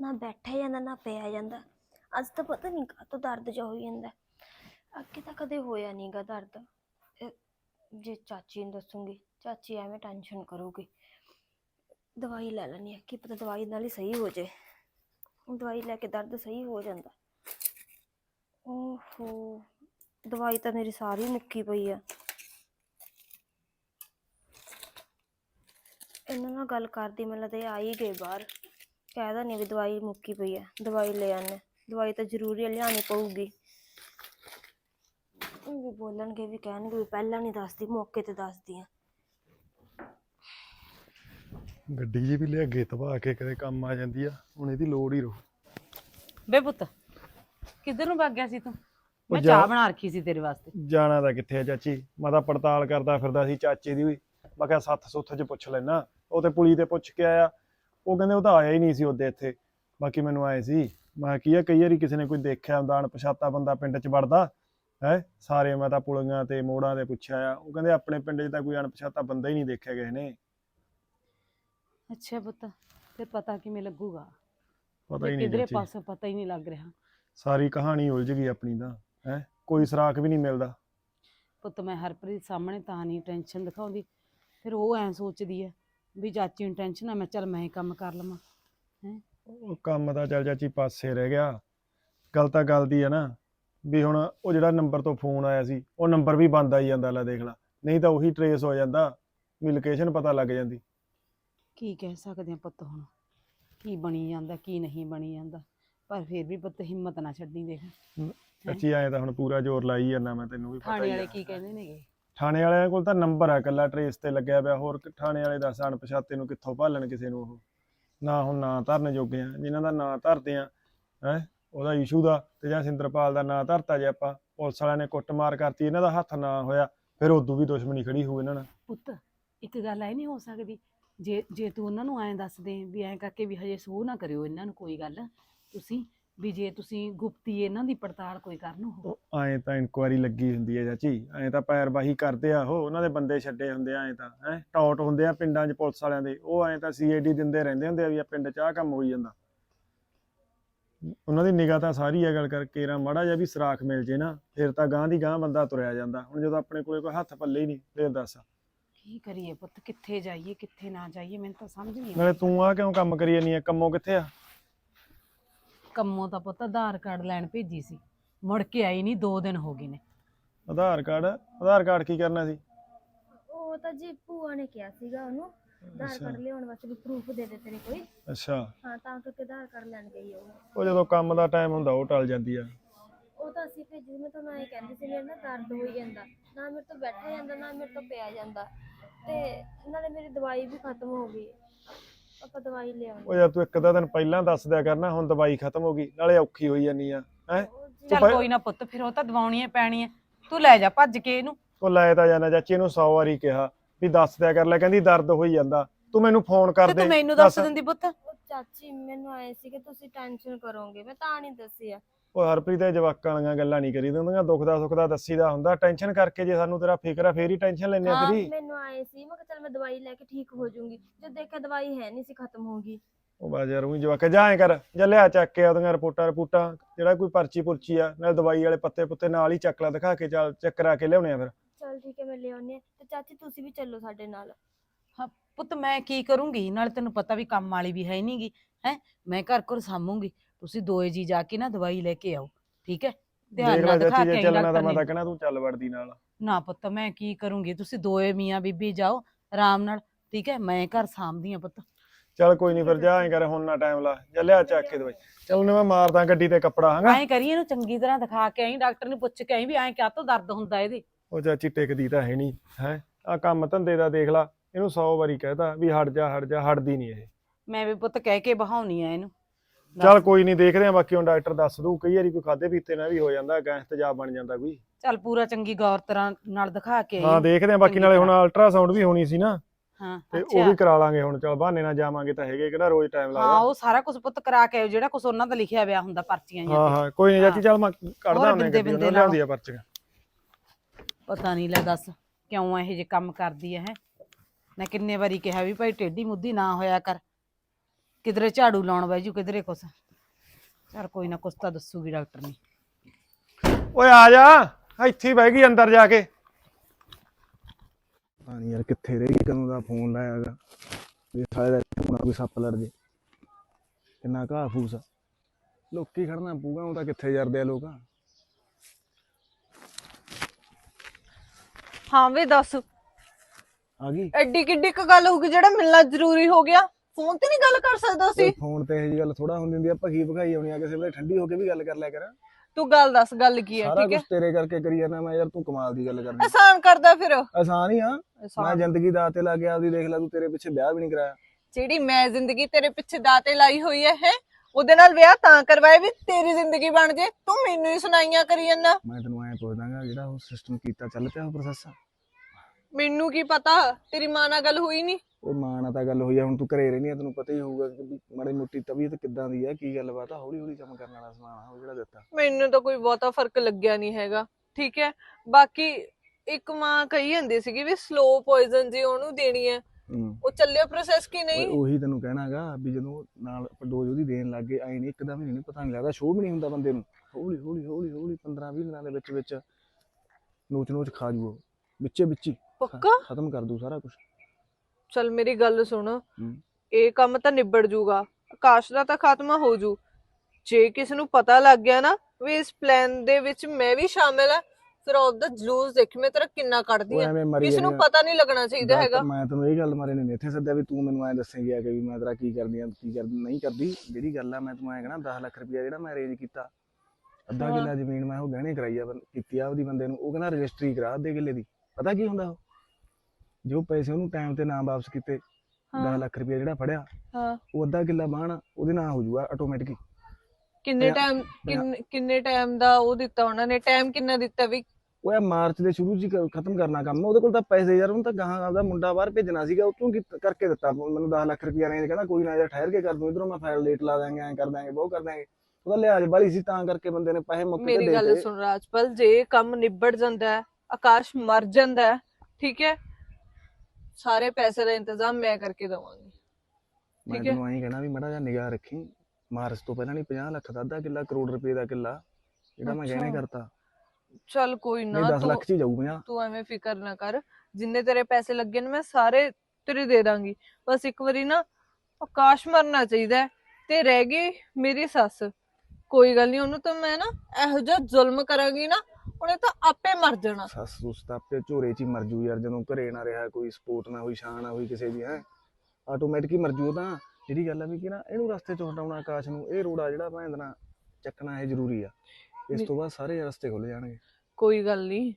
ਨਾ ਬੈਠਿਆ ਜਾਂਦਾ, ਨਾ ਪਿਆ ਜਾਂਦਾ। ਅੱਜ ਤਾਂ ਪਤਾ ਨਹੀਂ ਕਾਹਤੋਂ ਦਰਦ ਜਾ ਹੋਈ ਜਾਂਦਾ। ਅੱਗੇ ਤਾਂ ਕਦੇ ਹੋਇਆ ਨਹੀਂਗਾ ਦਰਦ। ਇਹ ਜੇ ਚਾਚੀ ਨੂੰ ਦੱਸੂਗੀ, ਚਾਚੀ ਐਵੇਂ ਟੈਨਸ਼ਨ ਕਰੂਗੀ। ਦਵਾਈ ਲੈ ਲੈਣੀ ਆ, ਕੀ ਪਤਾ ਦਵਾਈ ਨਾਲ ਹੀ ਸਹੀ ਹੋ ਜੇ ਦਵਾਈ ਲੈ ਕੇ ਦਰਦ ਸਹੀ ਹੋ ਜਾਂਦਾ। ਓਹੋ, ਦਵਾਈ ਤਾਂ ਮੇਰੀ ਸਾਰੀ ਮੁੱਕੀ ਪਈ ਆ। ਇਹਨਾਂ ਨਾਲ ਗੱਲ ਕਰਦੀ ਮੈਨੂੰ ਲੱਗਦਾ ਇਹ ਆ ਹੀ ਗਏ ਬਾਹਰ। ਕਹਿਦਾ ਨਹੀਂ ਵੀ ਦਵਾਈ ਮੁੱਕੀ ਪਈ ਆ ਦਵਾਈ ਲੈ ਆਨੇ ਦਵਾਈ ਤਾਂ ਜ਼ਰੂਰੀ ਆ, ਲਿਆਉਣੀ ਪਊਗੀ। ਉਹ ਵੀ ਬੋਲਣਗੇ ਵੀ ਕਹਿਣਗੇ ਵੀ ਪਹਿਲਾਂ ਨਹੀਂ ਦੱਸਦੀ ਮੌਕੇ ਤੇ ਦੱਸਦੀ ਆ। ਗੱਡੀ ਜੀ ਵੀ ਲਿਆ ਤਬਾ ਕੇ ਕਦੇ ਕੰਮ ਆ ਜਾਂਦੀ ਆ ਹੁਣ ਇਹਦੀ ਲੋੜ ਹੀ ਰਹੂ। ਬੇ ਪੁੱਤ ਕਿੱਧਰ ਨੂੰ ਭੱਗ ਗਿਆ ਸੀ ਤੂੰ? ਮੈਂ ਜਾ- ਚਾਹ ਬਣਾ ਰੱਖੀ ਸੀ ਤੇਰੇ ਵਾਸਤੇ। ਜਾਣਾ ਤਾਂ ਕਿੱਥੇ ਆ ਚਾਚੀ? ਮੈਂ ਤਾਂ ਪੜਤਾਲ ਕਰਦਾ ਫਿਰਦਾ ਸੀ ਚਾਚੇ ਦੀ ਵੀ। ਮੈਂ ਕਿਹਾ ਸੱਤ ਸੁੱਥ ਚ ਪੁੱਛ ਲੈਣਾ ਉਹ ਤੇ ਪੁਲੀ ਤੇ ਪੁੱਛ ਕੇ ਆਇਆ। ਉਹ ਕਹਿੰਦੇ ਉਹ ਤਾਂ ਆਇਆ ਹੀ ਨਹੀਂ ਸੀ ਉਹਦੇ ਇੱਥੇ। ਬਾਕੀ ਮੈਨੂੰ ਆਏ ਸੀ। ਮੈਂ ਕਿਹਾ ਕੀ ਆ ਕਈ ਵਾਰੀ ਕਿਸੇ ਨੇ ਕੋਈ ਦੇਖਿਆ ਹੁੰਦਾ ਅਣਪਛਾਤਾ ਬੰਦਾ ਪਿੰਡ ਚ ਵੜਦਾ ਹੈ? ਸਾਰੇ ਮੈਂ ਤਾਂ ਪੁਲੀਆਂ ਤੇ ਮੋੜਾਂ ਤੇ ਪੁੱਛਿਆ ਆ। ਉਹ ਕਹਿੰਦੇ ਆਪਣੇ ਪਿੰਡ 'ਚ ਤਾਂ ਕੋਈ ਅਣਪਛਾਤਾ ਬੰਦਾ ਹੀ ਨਹੀਂ ਦੇਖਿਆ ਕਿਸੇ ਨੇ। ਅੱਛਾ ਪੁੱਤ ਫਿਰ ਪਤਾ ਕਿਵੇਂ ਲੱਗੂਗਾ? ਪਤਾ ਹੀ ਨਹੀਂ ਕਿਧਰੇ ਚਾਚੀ ਪਾਸੋਂ ਪਤਾ ਹੀ ਨਹੀਂ ਲੱਗ ਰਿਹਾ। ਸਾਰੀ ਕਹਾਣੀ ਉਲਝ ਗਈ ਆਪਣੀ ਤਾਂ ਹੈ? ਕੋਈ ਸਰਾਖ ਵੀ ਨਹੀਂ ਮਿਲਦਾ। ਪੁੱਤ ਮੈਂ ਹਰਪ੍ਰੀਤ ਸਾਹਮਣੇ ਤਾਂ ਨਹੀਂ ਟੈਨਸ਼ਨ ਦਿਖਾਉਂਦੀ। ਫਿਰ ਉਹ ਐਂ ਸੋਚਦੀ ਹੈ ਵੀ ਚਾਚੀ ਨੂੰ ਟੈਨਸ਼ਨ ਆ ਮੈਂ ਚੱਲ ਮੈਂ ਹੀ ਕੰਮ ਕਰ ਲਵਾਂ ਹੈ। ਉਹ ਕੰਮ ਤਾਂ ਚੱਲ ਚਾਚੀ ਪਾਸੇ ਰਹਿ ਗਿਆ। ਗੱਲ ਤਾਂ ਗੱਲ ਦੀ ਆ ਨਾ ਵੀ ਹੁਣ ਉਹ ਜਿਹੜਾ ਨੰਬਰ ਤੋਂ ਫੋਨ ਆਇਆ ਸੀ ਉਹ ਨੰਬਰ ਵੀ ਬੰਦ ਆਈ ਜਾਂਦਾ ਲੈ ਦੇਖ ਲਾ। ਨਹੀਂ ਤਾਂ ਉਹੀ ਟਰੇਸ ਹੋ ਜਾਂਦਾ ਵੀ ਲੋਕੇਸ਼ਨ ਪਤਾ ਲੱਗ ਜਾਂਦੀ। ਕੀ ਕਹਿ ਸਕਦੇ ਆ ਪੁੱਤ ਹੁਣ ਕੀ ਬਣੀ ਜਾਂਦਾ ਕੀ ਨਹੀਂ ਬਣੀ ਜਾਂਦਾ ਪਰ ਫਿਰ ਵੀ ਪੁੱਤ ਹਿੰਮਤ ਨਾ ਛੱਡੀ ਦੇਖ। ਚਾਚੀ ਐਂ ਤਾਂ ਹੁਣ ਪੂਰਾ ਜ਼ੋਰ ਲਾਈ ਜਾਂਦਾ ਮੈਂ ਤੈਨੂੰ ਵੀ ਪਤਾ ਥਾਣੇ ਹੀ ਵਾਲੇ ਆ। ਕੀ ਕਹਿੰਦੇ ਨੇਗੇ? ਥਾਣੇ ਵਾਲਿਆਂ ਕੋਲ ਤਾਂ ਨੰਬਰ ਆ ਇਕੱਲਾ ਟਰੇਸ ਤੇ ਲੱਗਿਆ ਪਿਆ, ਹੋਰ ਕਿ- ਥਾਣੇ ਵਾਲੇ ਦੱਸ ਅਣਪਛਾਤੇ ਨੂੰ ਕਿੱਥੋਂ ਭਾਲਣ ਕਿਸੇ ਨੂੰ ਉਹ। ਨਾ ਹੁਣ ਨਾਂ ਧਰਨ ਜੋਗੇ ਆ, ਜਿਨ੍ਹਾਂ ਦਾ ਨਾਂ ਧਰਦੇ ਆ, ਹੈ, ਉਹਦਾ ਇਸ਼ੂ ਦਾ ਤੇ ਜਾਂ ਸਿੰਦਰਪਾਲ ਦਾ ਨਾਂ ਧਰਤਾ ਜੇ ਆਪਾਂ, ਪੁਲਿਸ ਵਾਲਿਆਂ ਨੇ ਕੁੱਟਮਾਰ ਕਰਤੀ, ਇਹਨਾਂ ਦਾ ਹੱਥ ਨਾ ਹੋਇਆ, ਫਿਰ ਉਦੋਂ ਵੀ ਦੁਸ਼ਮਣੀ ਖੜੀ ਹੋਊ ਇਹਨਾਂ ਨਾਲ। ਪੁੱਤ, ਇੱਕ ਗੱਲ ਐ ਨਹੀਂ ਹੋ ਸਕਦੀ, ਜੇ ਜੇ ਤੂੰ ਉਹਨਾਂ ਨੂੰ ਐਂ ਦੱਸ ਦੇ ਵੀ ਐਂ ਕਰਕੇ ਵੀ ਹਜੇ ਸੂਹ ਨਾ ਕਰਿਓ ਇਹਨਾਂ ਨੂੰ ਕੋਈ ਗੱਲ, ਤੁਸੀਂ ਵੀ ਜੇ ਤੁਸੀਂ ਗੁਪਤੀ ਇਹਨਾਂ ਦੀ ਪੜਤਾਲ ਕੋਈ ਕਰਨ ਉਹ ਉਹ ਐਂ ਤਾਂ ਇਨਕੁਆਰੀ ਲੱਗੀ ਹੁੰਦੀ ਹੈ ਚਾਚੀ ਐਂ ਤਾਂ ਪੈਰਵਾਹੀ ਕਰਦੇ ਆ ਉਹ ਉਹਨਾਂ ਦੇ ਬੰਦੇ ਛੱਡੇ ਹੁੰਦੇ ਆ ਐਂ ਤਾਂ ਹੈ ਟੌਟ ਹੁੰਦੇ ਆ ਪਿੰਡਾਂ 'ਚ ਪੁਲਿਸ ਵਾਲਿਆਂ ਦੇ ਉਹ ਐਂ ਤਾਂ ਸੀਆਈਡੀ ਦਿੰਦੇ ਰਹਿੰਦੇ ਹੁੰਦੇ ਆ ਵੀ ਆ ਪਿੰਡ 'ਚ ਆਹ ਕੰਮ ਹੋਈ ਜਾਂਦਾ। ਉਹਨਾਂ ਦੀ ਨਿਗਾਹ ਤਾਂ ਸਾਰੀ ਆ ਗੱਲ ਕਰਕੇ ਰਾ ਮਾੜਾ ਜਿਹਾ ਵੀ ਸਰਾਖ ਮਿਲ ਜੇ ਨਾ ਫਿਰ ਤਾਂ ਗਾਂ ਦੀ ਗਾਂ ਬੰਦਾ ਤੁਰਿਆ ਜਾਂਦਾ ਹੁਣ ਜਦੋਂ ਆਪਣੇ ਕੋਲੇ ਕੋਈ ਹੱਥ ਪੱਲੇ ਹੀ ਨਹੀਂ ਫਿਰ ਦੱਸ। ਕੀ ਕਰੀਏ ਪੁੱਤ ਕਿੱਥੇ ਜਾਈਏ ਕਿੱਥੇ ਨਾ ਜਾਈਏ ਮੈਨੂੰ ਤਾਂ ਸਮਝ ਨਹੀਂ ਨਾਲੇ ਤੂੰ ਆ ਕਿਉਂ ਕੰਮ ਕਰੀ ਜਾਨੀ ਆ ਕੰਮੋਂ ਕਿੱਥੇ ਆ? ਕੰਮੋਂ ਤਾਂ ਪੁੱਤ ਆਧਾਰ ਕਾਰਡ ਲੈਣ ਭੇਜੀ ਸੀ। ਮੁੜ ਕੇ ਆਈ ਨਹੀਂ 2 ਦਿਨ ਹੋ ਗਏ ਨੇ। ਆਧਾਰ ਕਾਰਡ? ਆਧਾਰ ਕਾਰਡ ਕੀ ਕਰਨਾ ਸੀ? ਉਹ ਤਾਂ ਜੀ ਭੂਆ ਨੇ ਕਿਹਾ ਸੀਗਾ ਉਹਨੂੰ ਆਧਾਰ। ਕਾਰਡ ਲਿਆਉਣ ਵਾਸਤੇ ਵੀ ਪ੍ਰੂਫ ਦੇ ਦੇ ਤੇਰੇ ਕੋਈ। ਅੱਛਾ। ਹਾਂ ਤਾਂ ਕਰਕੇ ਆਧਾਰ ਕਾਰਡ ਲੈਣ ਗਈ ਉਹ। ਉਹ ਜਦੋਂ ਕੰਮ ਦਾ ਟਾਈਮ ਹੁੰਦਾ ਉਹ ਟਲ ਜਾਂਦੀ ਆ। ਉਹ ਤਾਂ ਅਸੀਂ ਭੇਜੀ ਮੈਂ ਤੁਹਾਨੂੰ ਇਹ ਕਹਿੰਦੀ ਸੀ ਮੇਰੇ ਨਾ ਦਰਦ ਹੋਈ ਜਾਂਦਾ। ਨਾ ਮੇਰੇ ਤੋਂ ਬੈਠਾ ਜਾਂਦਾ ਨਾ ਮੇਰੇ ਤੋਂ ਪਿਆ ਜਾਂਦਾ। ਤੇ ਨਾਲੇ ਮੇਰੀ ਦਵਾਈ ਵੀ ਖਤਮ ਹੋ ਗਈ। ਆਪਾਂ ਦਵਾਈ ਲਿਆਉਣੀ। ਯਾਰ ਤੂੰ ਇੱਕ ਅੱਧਾ ਦਿਨ ਪਹਿਲਾਂ ਦੱਸ ਦਿਆ ਕਰਨਾ ਹੁਣ ਦਵਾਈ ਖਤਮ ਹੋ ਗਈ ਨਾਲੇ ਔਖੀ ਹੋਈ ਜਾਨੀ ਆ ਹੈ? ਚੱਲ ਕੋਈ ਨਾ ਪੁੱਤ ਫਿਰ ਉਹ ਤਾਂ ਦਵਾਉਣੀਆਂ ਪੈਣੀਆਂ ਤੂੰ ਲੈ ਜਾ ਭੱਜ ਕੇ ਇਹਨੂੰ। ਉਹ ਲੈ ਤਾਂ ਜਾਣਾ ਚਾਚੀ ਨੂੰ 100 ਵਾਰੀ ਕਿਹਾ ਵੀ ਦੱਸ ਦਿਆ ਕਰ ਲੈ ਕਹਿੰਦੀ ਦਰਦ ਹੋਈ ਜਾਂਦਾ। ਤੂੰ ਮੈਨੂੰ ਫੋਨ ਕਰ ਤੇ ਦੇ ਤੂੰ ਮੈਨੂੰ ਦੱਸ ਦਿੰਦੀ ਪੁੱਤ। ਉਹ ਚਾਚੀ ਮੈਨੂੰ ਆਏ ਸੀ ਕਿ ਤੁਸੀਂ ਟੈਨਸ਼ਨ ਕਰੋਗੇ ਮੈਂ ਤਾਂ ਨਹੀਂ ਦੱਸਿਆ। ਉਹ ਹਰਪ੍ਰੀਤ ਦੇ ਜਵਾਕਾਂ ਵਾਲੀਆਂ ਗੱਲਾਂ ਨਹੀਂ ਕਰੀ ਦਿੰਦੀਆਂ ਦੁੱਖ ਦਾ ਸੁੱਖ ਦਾ ਦੱਸੀਦਾ ਹੁੰਦਾ ਟੈਨਸ਼ਨ ਕਰਕੇ ਜੇ ਸਾਨੂੰ ਤੇਰਾ ਫਿਕਰ ਆ ਫੇਰ ਹੀ ਟੈਨਸ਼ਨ ਲੈਨੇ ਆ ਹਾਂ, ਤੇਰੀ ਮੈਨੂੰ ਆਏ ਸੀ ਮੈਂ ਕਿਹਾ ਚੱਲ ਮੈਂ ਦਵਾਈ ਲੈ ਕੇ ਠੀਕ ਹੋ ਜਾਊਂਗੀ ਜਦ ਦੇਖਿਆ ਦਵਾਈ ਹੈ ਨਹੀਂ ਸੀ ਖਤਮ ਹੋ ਗਈ। ਉਹ ਬਾਜ ਯਾਰ ਉਹੀ ਜਵਾਕ ਜਾ ਐ ਕਰ ਜਾਂ ਲਿਆ ਚੱਕ ਕੇ ਉਹਦੀਆਂ ਰਿਪੋਰਟਾਂ ਰਿਪੋਰਟਾਂ ਜਿਹੜਾ ਕੋਈ ਪਰਚੀ ਪੁਰਚੀ ਆ ਨਾਲ ਦਵਾਈ ਵਾਲੇ ਪੱਤੇ ਪੁੱਤੇ ਨਾਲ ਹੀ ਚੱਕ ਲਾ ਦਿਖਾ ਕੇ ਚੱਲ ਚੈੱਕ ਕਰਾ ਕੇ ਲਿਆਉਣੇ ਆ ਫਿਰ। ਚਲ ਠੀਕ ਹੈ ਮੈਂ ਲਿਆਉਣੀ ਆ ਤੇ ਚਾਚੀ ਤੁਸੀਂ ਵੀ ਚੱਲੋ ਸਾਡੇ ਨਾਲ। ਹਾਂ ਪੁੱਤ ਮੈਂ ਕੀ ਕਰੂੰਗੀ? ਨਾਲੇ ਤੈਨੂੰ ਪਤਾ ਵੀ ਕੰਮ ਵਾਲੀ ਵੀ ਹੈ ਨਹੀਂਗੀ ਹੈ? ਮੈਂ ਘਰ ਘਰ ਸਾਂਭੂੰਗੀ। ਤੁਸੀਂ ਦੋਏ ਜੀ ਜਾ ਕੇ ਨਾ ਦਵਾਈ ਲੈ ਕੇ ਆਓ ਠੀਕ ਹੈ? ਧਿਆਨ ਨਾਲ ਦਿਖਾ ਕੇ ਆਈ ਚੱਲਣਾ ਤਾਂ ਡਾਕਟਰ ਮੈਂ ਤਾਂ ਨੇ ਕਹਿਣਾ ਤੂੰ ਚੱਲ ਵੜਦੀ ਨਾਲ। ਨਾ ਪੁੱਤ ਮੈਂ ਕੀ ਕਰੂੰਗੀ? ਤੁਸੀਂ ਦੋਏ ਮੀਆਂ ਬੀਬੀ ਜਾਓ ਆਰਾਮ ਨਾਲ ਠੀਕ ਹੈ? ਮੈਂ ਘਰ ਸਾਂਭਦੀ ਆ ਪੁੱਤ। ਚੱਲ ਕੋਈ ਨਹੀਂ ਫਿਰ ਜਾ ਐ ਕਰ ਹੁਣ ਨਾ ਟਾਈਮ ਲਾ। ਜਾਂ ਲਿਆ ਚੱਕ ਕੇ ਦਵਾਈ। ਚੱਲ ਉਹਨੇ ਮੈਂ ਮਾਰਦਾ ਗੱਡੀ ਤੇ ਕੱਪੜਾ ਹਾਂਗਾ ਐਂ ਕਰੀਏ ਇਹਨੂੰ ਚੰਗੀ ਤਰ੍ਹਾਂ ਦਿਖਾ ਕੇ ਆਈ ਡਾਕਟਰ ਨੂੰ ਪੁੱਛ ਕੇ ਆਈ ਵੀ ਐਂ ਕਾਹ ਤੋਂ ਦਰਦ ਹੁੰਦਾ ਇਹਦੇ? ਉਹ ਚਾਚੀ ਟਿਕਦੀ ਤਾਂ ਹੈ ਨਹੀਂ ਹੈ? ਆ ਕੰਮ ਧੰਦੇ ਦਾ ਦੇਖ ਲਾ ਇਹਨੂੰ 100 ਵਾਰੀ ਕਹਿਤਾ ਵੀ ਹਟ ਜਾ ਹਟ ਜਾ ਹਟਦੀ ਨਹੀਂ ਇਹ। ਮੈਂ ਵੀ ਪੁੱਤ ਕਹਿ ਕੇ ਬਹਾਉਣੀ ਆ ਇਹਨੂੰ। ਚੱਲ ਕੋਈ ਨਹੀਂ ਦੇਖਦੇ ਆ ਬਾਕੀ ਹੁਣ ਡਾਕਟਰ ਦੱਸ ਦੂ ਕਈ ਵਾਰੀ ਕੋਈ ਖਾਦੇ ਪੀਤੇ ਨਾਲ ਵੀ ਹੋ ਜਾਂਦਾ ਗੈਸ ਤੇਜ਼ਾਬ ਬਣ ਜਾਂਦਾ ਕੋਈ। ਚੱਲ ਪੂਰਾ ਚੰਗੀ ਗੌਰ ਤਰ੍ਹਾਂ ਨਾਲ ਦਿਖਾ ਕੇ ਹਾਂ ਦੇਖਦੇ ਆ ਬਾਕੀ ਨਾਲੇ ਹੁਣ। ਅਲਟਰਾਸਾਊਂਡ ਵੀ ਹੋਣੀ ਸੀ ਨਾ ਹਾਂ ਤੇ ਉਹ ਵੀ ਕਰਾ ਲਾਂਗੇ ਹੁਣ ਚਲ ਬਹਾਨੇ ਨਾਲ ਜਾਵਾਂਗੇ ਤਾਂ ਹੈਗੇ ਕਿਹੜਾ ਰੋਜ਼ ਟਾਈਮ ਹਾਂ ਲੱਗਦਾ ਉਹ ਸਾਰਾ ਕੁਝ ਪੁੱਤ ਕਰਾ ਕੇ ਜਿਹੜਾ ਕੁਝ ਉਹਨਾਂ ਦਾ ਲਿਖਿਆ ਹੋਇਆ ਹੁੰਦਾ ਪਰਚੀਆਂ ਹਾਂ ਜਾਂ ਹਾਂ ਕੋਈ ਨਹੀਂ ਚਾਚੀ ਚੱਲ ਮੈਂ ਕੱਢਦਾ ਉਹਨੇ ਗੱਡੀ ਲਿਆਉਂਦੀ ਆ ਪਰਚੀਆਂ। ਪਤਾ ਨਹੀਂ ਲੈ ਦੱਸ ਕਿਉਂ ਇਹੋ ਜਿਹੇ ਕੰਮ ਕਰਦੀ ਹੈ ਹੈਂ? ਮੈਂ ਕਿੰਨੇ ਵਾਰੀ ਕਿਹਾ ਵੀ ਭਾਈ ਟੇਢੀ ਮੁੱਦੀ ਨਾ ਹੋਇਆ ਕਰ। ਕਿਧਰੇ ਝਾੜੂ ਲਾਉਣ ਬਹਿ ਜੂ ਕਿਧਰੇ ਕੁਛ। ਚਲ ਕੋਈ ਨਾ ਕੁਛ ਤਾਂ ਦੱਸੂਗੀ ਡਾਕਟਰ ਨੇ। ਓਏ ਆ ਜਾ ਇੱਥੇ ਹੀ ਬਹਿ ਗਈ ਅੰਦਰ ਜਾ ਕੇ। ਪਾਣੀ ਯਾਰ ਕਿੱਥੇ ਰਹੀ ਕਦੋਂ ਦਾ ਫੋਨ ਲਾਇਆਗਾ ਇਹ ਸਾਇਦ ਹੁਣ ਕੋਈ ਸੱਪ ਲੜ ਜੇ। ਕਿੰਨਾ ਘਾਹ ਫੂਸ ਆ। ਲੋਕੀ ਖੜਨਾ ਪੂਗਾ ਉਹ ਤਾਂ ਕਿੱਥੇ ਜਰਦੇ ਆ ਲੋਕ। ਹਾਂ ਵੇ ਦੱਸ। ਆ ਗਈ? ਐਡੀ ਕਿੱਡੀ ਕੁ ਗੱਲ ਹੋ ਗਈ ਜਿਹੜਾ ਮਿਲਣਾ ਜ਼ਰੂਰੀ ਹੋ ਗਿਆ। ਫੋਨ ਤੇ ਨਹੀਂ ਗੱਲ ਕਰ ਸਕਦਾ ਸੀ? ਫੋਨ ਤੇ ਇਹ ਜੀ ਗੱਲ ਥੋੜਾ ਹੁੰਦੀ ਹੁੰਦੀ ਆ ਭਗੀ ਭਗਾਈ ਆਉਣੀ ਆ ਕਿਸੇ ਵੇਲੇ ਠੰਡੀ ਹੋ ਕੇ ਵੀ ਗੱਲ ਕਰ ਲਿਆ ਕਰ। ਤੂੰ ਗੱਲ ਦੱਸ ਗੱਲ ਕੀ ਹੈ ਸਾਰਾ ਠੀਕ ਕੁਝ ਹੈ ਤੇਰੇ ਕਰਕੇ ਕਰੀ ਜਾਂਦਾ ਮੈਂ ਯਾਰ ਤੂੰ ਕਮਾਲ ਦੀ ਗੱਲ ਕਰਦੀ ਆਸਾਨ ਕਰਦਾ ਫਿਰ ਆਸਾਨ ਹੀ ਆ। ਮੈਂ ਆਸਾਨ। ਜ਼ਿੰਦਗੀ ਦਾ ਤੇ ਲਾ ਕੇ ਆਪਦੀ ਦੇਖ ਲੈ ਤੂੰ ਤੇਰੇ ਪਿੱਛੇ ਵਿਆਹ ਵੀ ਨਹੀਂ ਕਰਾਇਆ। ਜਿਹੜੀ ਮੈਂ ਜ਼ਿੰਦਗੀ ਤੇਰੇ ਪਿੱਛੇ ਦਾਤੇ ਲਾਈ ਹੋਈ ਹੈ ਹੈ? ਉਹਦੇ ਨਾਲ ਵਿਆਹ ਤਾਂ ਕਰਵਾਏ ਵੀ ਤੇਰੀ ਜ਼ਿੰਦਗੀ ਬਣ ਜੇ। ਤੂੰ ਮੈਨੂੰ ਹੀ ਸੁਣਾਈਆਂ ਕਰੀ ਜਾਂਦਾ। ਮੈਂ ਤੈਨੂੰ ਐਂ ਪੁੱਛਦਾਗਾ ਜਿਹੜਾ ਉਹ ਸਿਸਟਮ ਕੀਤਾ ਚੱਲ ਪਿਆ ਉਹ ਪ੍ਰੋਸੈਸ ਮੈਨੂੰ ਕੀ ਪਤਾ ਤੇਰੀ ਮਾਂ ਨਾਲ ਗੱਲ ਹੋਈ ਨਹੀਂ। ਉਹ ਮਾਂ ਨਾਲ ਤਾਂ ਗੱਲ ਹੋਈ ਆ ਹੁਣ ਤੂੰ ਘਰੇ ਰਹਿਨੀ ਆ ਤੈਨੂੰ ਪਤਾ ਹੀ ਹੋਊਗਾ ਕਿ ਵੀ ਮਾੜੀ ਮੋਟੀ ਤਬੀਅਤ ਕਿੱਦਾਂ ਦੀ ਆ ਕੀ ਗੱਲਬਾਤ ਆ ਹੌਲੀ ਹੌਲੀ ਕੰਮ ਕਰਨ ਵਾਲਾ ਸਮਾਨ ਆ ਉਹ ਜਿਹੜਾ ਦਿੱਤਾ। ਮੈਨੂੰ ਤਾਂ ਕੋਈ ਬਹੁਤਾ ਫ਼ਰਕ ਲੱਗਿਆ ਨਹੀਂ ਹੈਗਾ ਠੀਕ ਹੈ? ਬਾਕੀ ਇੱਕ ਮਾਂ ਕਹੀ ਜਾਂਦੀ ਸੀਗੀ ਵੀ ਸਲੋ ਪੋਇਜ਼ਨ ਜੀ ਉਹਨੂੰ ਦੇਣੀ ਹੈ ਹੂੰ। ਉਹ ਚੱਲਿਆ ਪ੍ਰੋਸੈਸ ਕੀ ਨਹੀਂ? ਉਹੀ ਤੈਨੂੰ ਕਹਿਣਾਗਾ ਵੀ ਜਦੋਂ ਨਾਲ ਡੋਜ਼ ਉਹਦੀ ਦੇਣ ਲੱਗ ਗਏ ਐ ਨਹੀਂ ਇੱਕਦਮ ਹੀ ਨਹੀਂ ਪਤਾ ਨਹੀਂ ਲੱਗਦਾ ਸ਼ੋਅ ਵੀ ਨਹੀਂ ਹੁੰਦਾ ਬੰਦੇ ਨੂੰ। ਹੌਲੀ ਹੌਲੀ ਹੌਲੀ ਹੌਲੀ 15 20 ਦਿਨਾਂ ਦੇ ਵਿੱਚ ਵਿੱਚ ਨੋਚ ਨੋਚ ਖਾ ਜੂ ਉਹ ਵਿੱਚੇ ਵਿੱਚ ਹੀ ਪੱਕਾ ਖਤਮ ਕਰ ਦੂ ਸਾਰਾ ਕੁਝ ਚਲ ਮੇਰੀ ਗੱਲ ਸੁਣ। ਹੂੰ। ਇਹ ਕੰਮ ਤਾਂ ਨਿਬੜ ਜੂਗਾ। ਆਕਾਸ਼ ਦਾ ਤਾਂ ਖਾਤਮਾ ਹੋ ਜੂ। ਜੇ ਕਿਸੇ ਨੂੰ ਪਤਾ ਲੱਗ ਗਿਆ ਨਾ ਵੀ ਇਸ ਪਲਾਨ ਦੇ ਵਿੱਚ ਮੈਂ ਵੀ ਸ਼ਾਮਿਲ ਆ ਫਿਰ ਉਹਦਾ ਜਲੂਸ ਦੇਖ ਮੈਂ ਤੇਰਾ ਕਿੰਨਾ ਕੱਢਦੀ ਉਹ ਆ। ਐਵੇਂ ਮਰੀ ਕਿਸੇ ਨੂੰ ਆ। ਪਤਾ ਨਹੀਂ ਲੱਗਣਾ ਚਾਹੀਦਾ ਹੈਗਾ। ਮੈਂ ਤੈਨੂੰ ਇਹ ਗੱਲ ਮਾਰੇ ਨੇ ਇੱਥੇ ਸੱਦਿਆ ਵੀ ਤੂੰ ਮੈਨੂੰ ਐ ਦੱਸੇਂਗੀ ਆ ਕਿ ਵੀ ਮੈਂ ਤੇਰਾ ਕੀ ਕਰਦੀ ਆ ਕੀ ਕਰਦੀ ਨਹੀਂ ਕਰਦੀ। ਜਿਹੜੀ ਗੱਲ ਆ ਮੈਂ ਤੈਨੂੰ ਐ ਕਹਣਾ 10 ਲੱਖ ਰੁਪਇਆ ਜਿਹੜਾ ਮੈਂ ਅਰੇਂਜ ਕੀਤਾ ਅੱਧਾ ਹਾਂ। ਕਿੱਲਾ ਜ਼ਮੀਨ ਮੈਂ ਉਹ ਗਹਿਣੇ ਕਰਾਈ ਆ ਬੰ- ਕੀਤੀ ਆ ਉਹਦੀ ਬੰਦੇ ਨੂੰ ਉਹ ਕਹਿੰਦਾ ਰਜਿਸਟਰੀ ਕਰਾ ਅੱਧੇ ਕਿੱਲੇ ਦੀ। ਪਤਾ ਕੀ ਹੁੰਦਾ ਉਹ? ਜੋ ਪੈਸੇ ਉਹਨੂੰ ਟਾਈਮ ਤੇ ਨਾ ਵਾਪਸ ਕੀਤੇ 10 ਹਾਂ। ਲੱਖ ਰੁਪਇਆ ਜਿਹੜਾ ਫੜਿਆ ਹਾਂ। ਉਹ ਅੱਧਾ ਕਿੱਲਾ ਬਾਣ ਉਹਦੇ ਨਾਂ ਹੋ ਜਾਊਗਾ ਆਟੋਮੈਟਿਕ ਕਿੰਨੇ ਟਾਈਮ ਕਿੰਨੇ ਟਾਈਮ ਦਾ ਉਹ ਦਿੱਤਾ ਉਹਨਾਂ ਨੇ? ਟਾਈਮ ਕਿੰਨਾ ਦਿੱਤਾ ਵੀ? ਉਹ ਮਾਰਚ ਦੇ ਸ਼ੁਰੂ ਕ- ਖਤਮ ਕਰਨਾ ਕੰਮ। ਉਹਦੇ ਕੋਲ ਤਾਂ ਪੈਸੇ ਯਾਰ ਉਹਨੂੰ ਤਾਂ ਗਾਹਾਂ ਆਪਦਾ ਮੁੰਡਾ ਬਾਹਰ ਭੇਜਣਾ ਸੀਗਾ ਉਤੋਂ ਕੀ ਕਰਕੇ ਦਿੱਤਾ। ਮੈਨੂੰ 10 ਲੱਖ ਰੁਪਇਆ ਰੇਂਜ ਕਹਿੰਦਾ ਕੋਈ ਨਾ ਯਾਰ ਠਹਿਰ ਕੇ ਕਰ ਦੂੰ ਇਧਰੋਂ ਮੈਂ ਫਾਈਲ ਲੇਟ ਲਾ ਦਾਂਗੇ ਐਂ ਕਰ ਦਾਂਗੇ ਬਹੁਤ ਕਰ ਦਾਂਗੇ ਉਹਦਾ ਲਿਹਾਜ਼ ਵਾਲੀ ਸੀ ਤਾਂ ਕਰਕੇ ਬੰਦੇ ਨੇ ਪੈਸੇ ਮੁੱਕ ਕੇ ਮੇਰੀ ਦੇ ਗੱਲ ਦਿੱਤੇ। ਸੁਣ ਰਾਜਪਾਲ ਜੇ ਕੰਮ ਨਿਬੜ ਜਾਂਦਾ ਹੈ ਆਕਾਸ਼ ਮਰ ਜਾਂਦਾ ਹੈ ਠੀਕ ਹੈ ਸਾਰੇ ਪੈਸੇ ਦਾ ਇੰਤਜ਼ਾਮ ਮੈਂ ਕਰਕੇ ਦਵਾਂਗੀ। ਮੈਂ ਠੀਕ ਹੈ। ਤੈਨੂੰ ਐਂ ਕਹਿਣਾ ਵੀ ਮੜਾ ਜਿਹਾ ਨਿਗਾਹ ਰੱਖੀ। ਮਾਰਚ ਤੋਂ ਪਹਿਲਾਂ ਨਹੀਂ 50 ਲੱਖ ਦਾ ਅੱਧਾ ਕਿੱਲਾ ਕਰੋੜ ਰੁਪਏ ਦਾ ਕਿੱਲਾ ਜਿਹੜਾ ਮੈਂ ਗਹਿਣੇ ਅੱਛਾ। ਕਰਤਾ। ਚੱਲ ਕੋਈ ਨਹੀਂ ਨਾ 10 ਤੂੰ ਲੱਖ ਚ ਹੀ ਜਾਊ 50 ਤੂੰ ਐਵੇਂ ਫਿਕਰ ਨਾ ਕਰ। ਜਿੰਨੇ ਤੇਰੇ ਪੈਸੇ ਲੱਗੇ ਨੇ ਮੈਂ ਸਾਰੇ ਤੇਰੇ ਦੇ ਦਾਂਗੀ। ਬਸ ਇੱਕ ਵਾਰੀ ਨਾ ਆਕਾਸ਼ ਮਰਨਾ ਚਾਹੀਦਾ ਹੈ ਤੇ ਰਹਿ ਗਈ ਮੇਰੀ ਸੱਸ। ਕੋਈ ਗੱਲ ਨਹੀਂ ਉਹਨੂੰ ਤਾਂ ਮੈਂ ਨਾ ਇਹੋ ਜਿਹਾ ਜ਼ੁਲਮ ਕਰਾਂਗੀ ਨਾ ਉਹਨੇ ਤਾਂ ਆਪੇ ਮਰ ਜਾਣਾ। ਸੱਸ ਸੁਸ ਤਾਂ ਆਪੇ ਝੋਰੇ ਚ ਹੀ ਮਰ ਜੂ ਯਾਰ ਜਦੋਂ ਘਰੇ ਨਾ ਰਿਹਾ ਕੋਈ ਸਪੋਰਟ ਨਾ ਹੋਈ ਸ਼ਾਨ ਨਾ ਹੋਈ ਕਿਸੇ ਦੀ ਹੈ। ਆਟੋਮੈਟਿਕ ਹੀ ਮਰ ਜੂ ਉਹ ਤਾਂ। ਜਿਹੜੀ ਗੱਲ ਆ ਵੀ ਕਿ ਨਾ ਇਹਨੂੰ ਰਸਤੇ ਚੋਂ ਹਟਾਉਣਾ ਆਕਾਸ਼ ਨੂੰ ਇਹ ਰੋੜਾ ਜਿਹੜਾ ਭੈਂਦਣਾ ਚੱਕਣਾ ਇਹ ਜ਼ਰੂਰੀ ਆ। ਇਸ। ਤੋਂ ਬਾਅਦ ਸਾਰੇ ਰਸਤੇ ਖੁੱਲ ਜਾਣਗੇ। ਕੋਈ ਗੱਲ ਨਹੀਂ।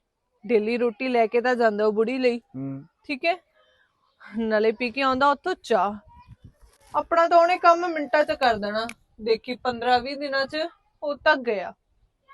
ਡੇਲੀ ਰੋਟੀ ਲੈ ਕੇ ਤਾਂ ਜਾਂਦਾ ਉਹ ਬੁੜੀ ਲਈ। ਹੂੰ। ਠੀਕ ਹੈ? ਨਾਲੇ ਪੀ ਕੇ ਆਉਂਦਾ ਉੱਥੋਂ ਚਾਹ। ਆਪਣਾ ਤਾਂ ਉਹਨੇ ਕੰਮ ਮਿੰਟਾਂ 'ਚ ਕਰ ਦੇਣਾ। ਦੇਖੀ 15-20 ਦਿਨਾਂ 'ਚ ਉਹ ਤੱਕ ਗਿਆ।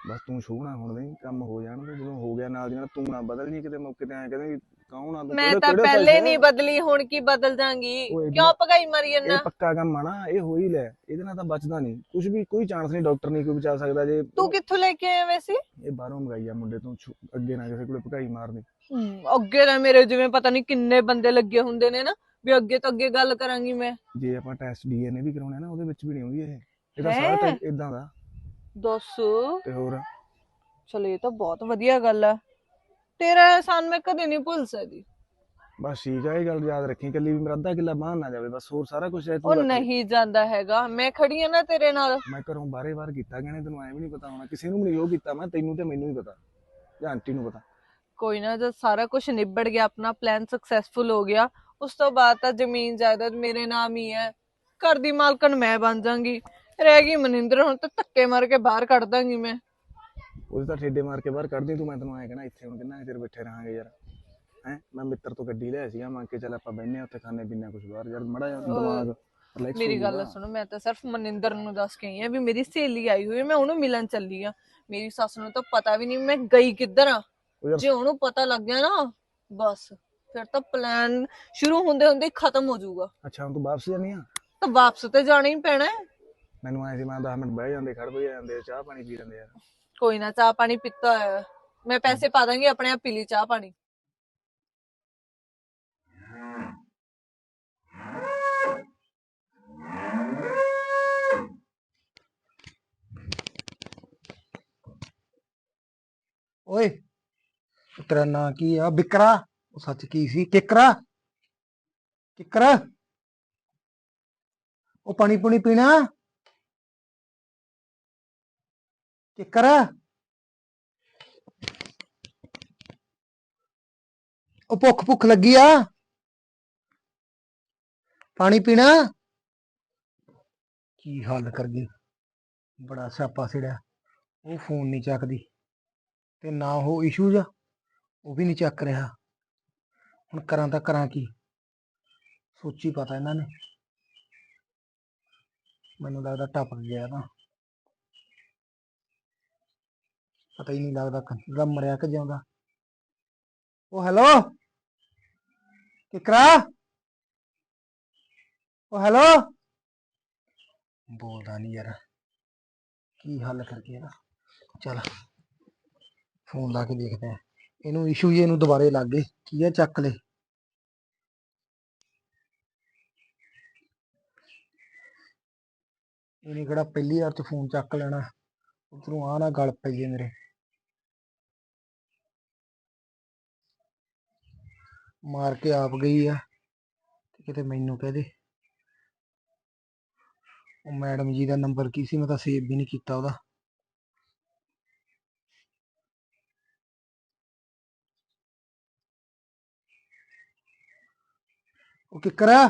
ਬਸ ਤੂੰ ਛੂਣਾ ਹੁਣ ਨਹੀਂ ਕੰਮ ਹੋ ਜਾਣਗੇ ਜਦੋਂ ਹੋ ਗਿਆ ਨਾਲ ਦੀ ਨਾਲ ਤੂੰ ਨਾ ਬਦਲ ਜੀ ਕਿਤੇ ਮੌਕੇ ਤੇ ਐਂ ਕਹਿੰਦੇ ਵੀ ਕੌਣ ਆ ਤੂੰ? ਮੈਂ ਕਿਹੜੇ- ਤਾਂ ਕਿਹੜੇ ਪਹਿਲੇ ਪੈਸੇ? ਨਹੀਂ ਬਦਲੀ ਹੁਣ ਕੀ ਬਦਲ ਜਾਗੀ ਓਏ ਕਿਉਂ ਭਗਾਈ ਮਾਰੀ ਇਹ ਜੰਨਾ ਪੱਕਾ ਕੰਮ ਆ ਨਾ ਇਹ ਹੋ ਹੀ ਲੈ ਇਹਦੇ ਨਾਲ ਤਾਂ ਬਚਦਾ ਨਹੀਂ। ਕੁਝ ਵੀ ਕੋਈ ਚਾਂਸ ਨਹੀਂ ਡਾਕਟਰ ਨਹੀਂ ਕੋਈ ਬਚਾ ਸਕਦਾ ਜੇ। ਤੂੰ ਕਿੱਥੋਂ ਲੈ ਕੇ ਆਇਆ ਵੈਸੇ? ਇਹ ਬਾਹਰੋਂ ਮੰਗਾਈ ਆ ਮੁੰਡੇ ਤੋਂ ਛੁ- ਅੱਗੇ ਨਾ ਕਿਸੇ ਕੋਲੇ ਭਕਾਈ ਮਾਰਨੀ। ਹਮ, ਅੱਗੇ ਤਾਂ ਮੇਰੇ ਜਿਵੇਂ ਪਤਾ ਨਹੀਂ ਕਿੰਨੇ ਬੰਦੇ ਲੱਗੇ ਹੁੰਦੇ ਨੇ ਨਾ ਵੀ ਅੱਗੇ ਤੋਂ ਅੱਗੇ ਗੱਲ ਕਰਾਂਗੀ ਮੈਂ। ਜੇ ਆਪਾਂ ਟੈਸਟ ਡੀਐਨਏ ਵੀ ਕਰਾਉਣਾ ਨਾ ਉਹਦੇ ਵਿੱਚ ਵੀ ਨਹੀਂ ਆਉਂਦੀ ਇਹ। ਇਹਦਾ ਹੈਂ? ਸਾਰਾ ਇਦਾਂ ਦਾ। ਦੱਸ। ਤੇ ਹੋਰ? ਚਲ ਇਹ ਤਾਂ ਬਹੁਤ ਵਧੀਆ ਗੱਲ ਆ। ਤੇਰਾ ਅਹਿਸਾਨ ਮੈਂ ਕਦੇ ਨਹੀਂ ਭੁੱਲ ਸਕਦੀ। ਬਸ ਠੀਕ ਆ ਇਹ ਗੱਲ ਯਾਦ ਰੱਖੀ ਕੱਲੀ ਵੀ ਮੇਰਾ ਅੱਧਾ ਕਿੱਲਾ ਬਾਹਰ ਨਾ ਜਾਵੇ ਬਸ ਹੋਰ ਸਾਰਾ ਕੁਝ ਉਹ ਨਹੀਂ ਜਾਂਦਾ ਹੈਗਾ ਮੈਂ ਖੜੀ ਆ ਨਾ ਤੇਰੇ ਨਾਲ। ਮੈਂ ਘਰੋਂ ਬਾਰੇ ਬਾਰ ਕੀਤਾ ਗਏ ਤੈਨੂੰ ਐ ਵੀ ਨਹੀਂ ਪਤਾ ਹੋਣਾ ਕਿਸੇ ਨੂੰ ਵੀ ਨਹੀਂ ਉਹ ਕੀਤਾ ਮੈਂ ਤੈਨੂੰ ਤੇ ਮੈਨੂੰ ਹੀ ਪਤਾ ਜਾਂ ਆਂਟੀ ਨੂੰ ਪਤਾ। ਕੋਈ ਨਾ ਜਦ ਸਾਰਾ ਕੁਝ ਨਿਬੜ ਗਿਆ ਆਪਣਾ ਪਲਾਨ ਸਕਸੈਸਫੁਲ ਹੋ ਗਿਆ ਉਸ ਤੋਂ ਬਾਅਦ ਤਾਂ ਜ਼ਮੀਨ ਜਾਇਦਾਦ ਮੇਰੇ ਨਾਮ ਹੀ ਹੈ। ਘਰ ਦੀ ਮਾਲਕਣ ਮੈਂ ਬਣ ਜਾਵਾਂਗੀ ਰਹਿ ਗਈ ਮਨਿੰਦਰ ਹੁਣ ਤਾਂ ਧੱਕੇ ਮਾਰ ਕੇ ਬਾਹਰ ਕੱਢ ਦਾਂਗੀ ਮੈਂ। ਉਹਦੇ ਤਾਂ ਠੇਡੇ ਮਾਰ ਕੇ ਬਾਹਰ ਕੱਢਦੀ ਤੂੰ ਮੈਂ ਤੈਨੂੰ ਐ ਕਹਿਣਾ ਇੱਥੇ ਹੁਣ ਕਿੰਨਾ ਚਿਰ ਬੈਠੇ ਰਹਾਂਗੇ ਯਾਰ। ਹੈ ਮੈਂ ਮਿੱਤਰ ਤੋਂ ਗੱਡੀ ਲਿਆ ਸੀਗਾ ਮੰਗ ਕੇ ਚੱਲ ਆਪਾਂ ਬੈਠਨੇ ਉੱਥੇ ਖਾਣੇ ਪੀਣੇ ਕੁਝ ਬਾਹਰ ਯਾਰ ਮੜਾ ਜਿਹਾ ਦਿਮਾਗ ਰਿਲੈਕਸ ਮੇਰੀ ਗੱਲ ਸੁਣੋ ਮੈਂ ਤਾਂ ਸਿਰਫ ਮਨਿੰਦਰ ਨੂੰ ਦੱਸ ਕੇ ਆਈ ਆ ਵੀ ਮੇਰੀ ਸਹੇਲੀ ਆਈ ਹੋਈ ਹੈ ਮੈਂ ਉਹਨੂੰ ਮਿਲਣ ਚੱਲੀ ਆ। ਮੇਰੀ ਸੱਸ ਨੂੰ ਤਾਂ ਪਤਾ ਵੀ ਨਹੀਂ ਮੈਂ ਗਈ ਕਿੱਧਰ ਆ। ਯਾਰ- ਜੇ ਉਹਨੂੰ ਪਤਾ ਲੱਗ ਗਿਆ ਨਾ ਬਸ। ਫਿਰ ਤਾਂ ਪਲਾਨ ਸ਼ੁਰੂ ਹੁੰਦੇ ਹੁੰਦੇ ਖਤਮ ਹੋ ਜਾਊਗਾ। ਅੱਛਾ ਹੁਣ ਤੂੰ ਵਾਪਸ ਜਾਨੀ ਆ? ਤਾਂ ਵਾਪਸ ਤੇ ਜਾਣਾ ਹੀ ਪੈਣਾ ਹੈ। ਮੈਨੂੰ ਐ ਮੈਂ 10 ਮਿੰਟ ਬਹਿ ਜਾਂਦੇ ਖੜ ਬਹਿ ਜਾਂਦੇ ਚਾਹ ਪਾਣੀ ਪੀ ਲੈਂਦੇ ਯਾਰ ਕੋਈ ਨਾ ਚਾਹ ਪਾਣੀ ਪੀਤਾ ਮੈਂ ਪੈਸੇ ਪਾ ਦਾਂਗੀ ਆਪਣੇ ਆਪ ਪੀ ਲਈ ਚਾਹ ਪਾਣੀ। ਓਏ ਤੇਰਾ ਨਾਂ ਕੀ ਆ? ਬਿਕਰਾ? ਉਹ ਸੱਚ ਕੀ ਸੀ? ਕਿਕਰਾ? ਕਿਕਰਾ? ਉਹ ਪਾਣੀ ਪੂਣੀ ਪੀਣਾ? ਕਿਕਰਾ? ਉਹ ਭੁੱਖ ਭੁੱਖ ਲੱਗੀ ਆ। ਪਾਣੀ ਪੀਣਾ? ਕੀ ਹਾਲ ਕਰ ਗਈ? ਬੜਾ ਸਿਆਪਾ ਸਿੜਿਆ। ਉਹ ਫੋਨ ਨਹੀਂ ਚੱਕਦੀ ਤੇ ਨਾ ਉਹ ਇਸ਼ੂਜ ਆ, ਉਹ ਵੀ ਨਹੀਂ ਚੱਕ ਰਿਹਾ। ਹੁਣ ਕਰਾਂ ਤਾਂ ਕਰਾਂ ਕੀ? ਸੋਚੀ ਪਤਾ ਇਹਨਾਂ ਨੇ। ਮੈਨੂੰ ਲੱਗਦਾ ਟੱਪ ਗਿਆ ਨਾ ਪਤਾ ਹੀ ਨਹੀਂ ਲੱਗਦਾ ਕੰਜਰਾ ਮਰਿਆ ਕਿ ਜਿਉਂਦਾ। ਉਹ ਹੈਲੋ? ਕਿਕਰਾ? ਉਹ ਹੈਲੋ? ਬੋਲਦਾ ਨਹੀਂ ਯਾਰ। ਕੀ ਹੱਲ ਕਰਕੇ ਇਹਦਾ? ਚਲ ਫੋਨ ਲਾ ਕੇ ਦੇਖਦੇ ਆ ਇਹਨੂੰ ਇਸ਼ੂ ਜੇ ਨੂੰ ਦੁਬਾਰੇ ਲੱਗ ਗਏ, ਕੀ ਆ ਚੱਕ ਲੈ। ਇਹਨੇ ਕਿਹੜਾ ਪਹਿਲੀ ਵਾਰ ਚ ਫੋਨ ਚੱਕ ਲੈਣਾ। ਉਧਰੋਂ ਆ ਨਾ ਗਲ ਪਈ ਮੇਰੇ। ਮਾਰ ਕੇ ਆਪ ਗਈ ਆ ਕਿਤੇ ਮੈਨੂੰ ਕਹਦੇ ਉਹ ਮੈਡਮ ਜੀ ਦਾ ਨੰਬਰ ਕੀ ਸੀ? ਮੈਂ ਤਾਂ ਸੇਵ ਵੀ ਨਹੀਂ ਕੀਤਾ ਉਹਦਾ। ਉਹ ਕਿੱਕਰ ਆ?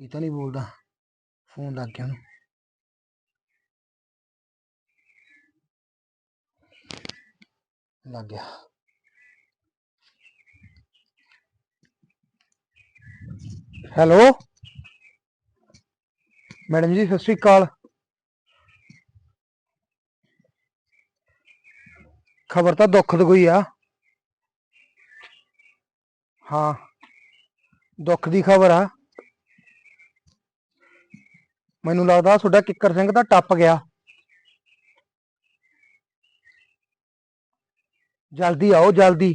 ਇਹ ਤਾਂ ਨਹੀਂ ਬੋਲਦਾ। ਫੋਨ ਲੱਗ ਗਿਆ ਉਹਨੂੰ। ਲੱਗ ਗਿਆ। ਹੈਲੋ? ਮੈਡਮ ਜੀ, ਸਤਿ ਸ਼੍ਰੀ ਅਕਾਲ। ਖਬਰ ਤਾਂ ਦੁੱਖ ਦੀ ਕੋਈ ਆ। ਹਾਂ, ਦੁੱਖ ਦੀ ਖਬਰ ਆ। ਮੈਨੂੰ ਲੱਗਦਾ ਤੁਹਾਡਾ ਕਿੱਕਰ ਸਿੰਘ ਤਾਂ ਟੱਪ ਗਿਆ। ਜਲਦੀ ਆਓ, ਜਲਦੀ।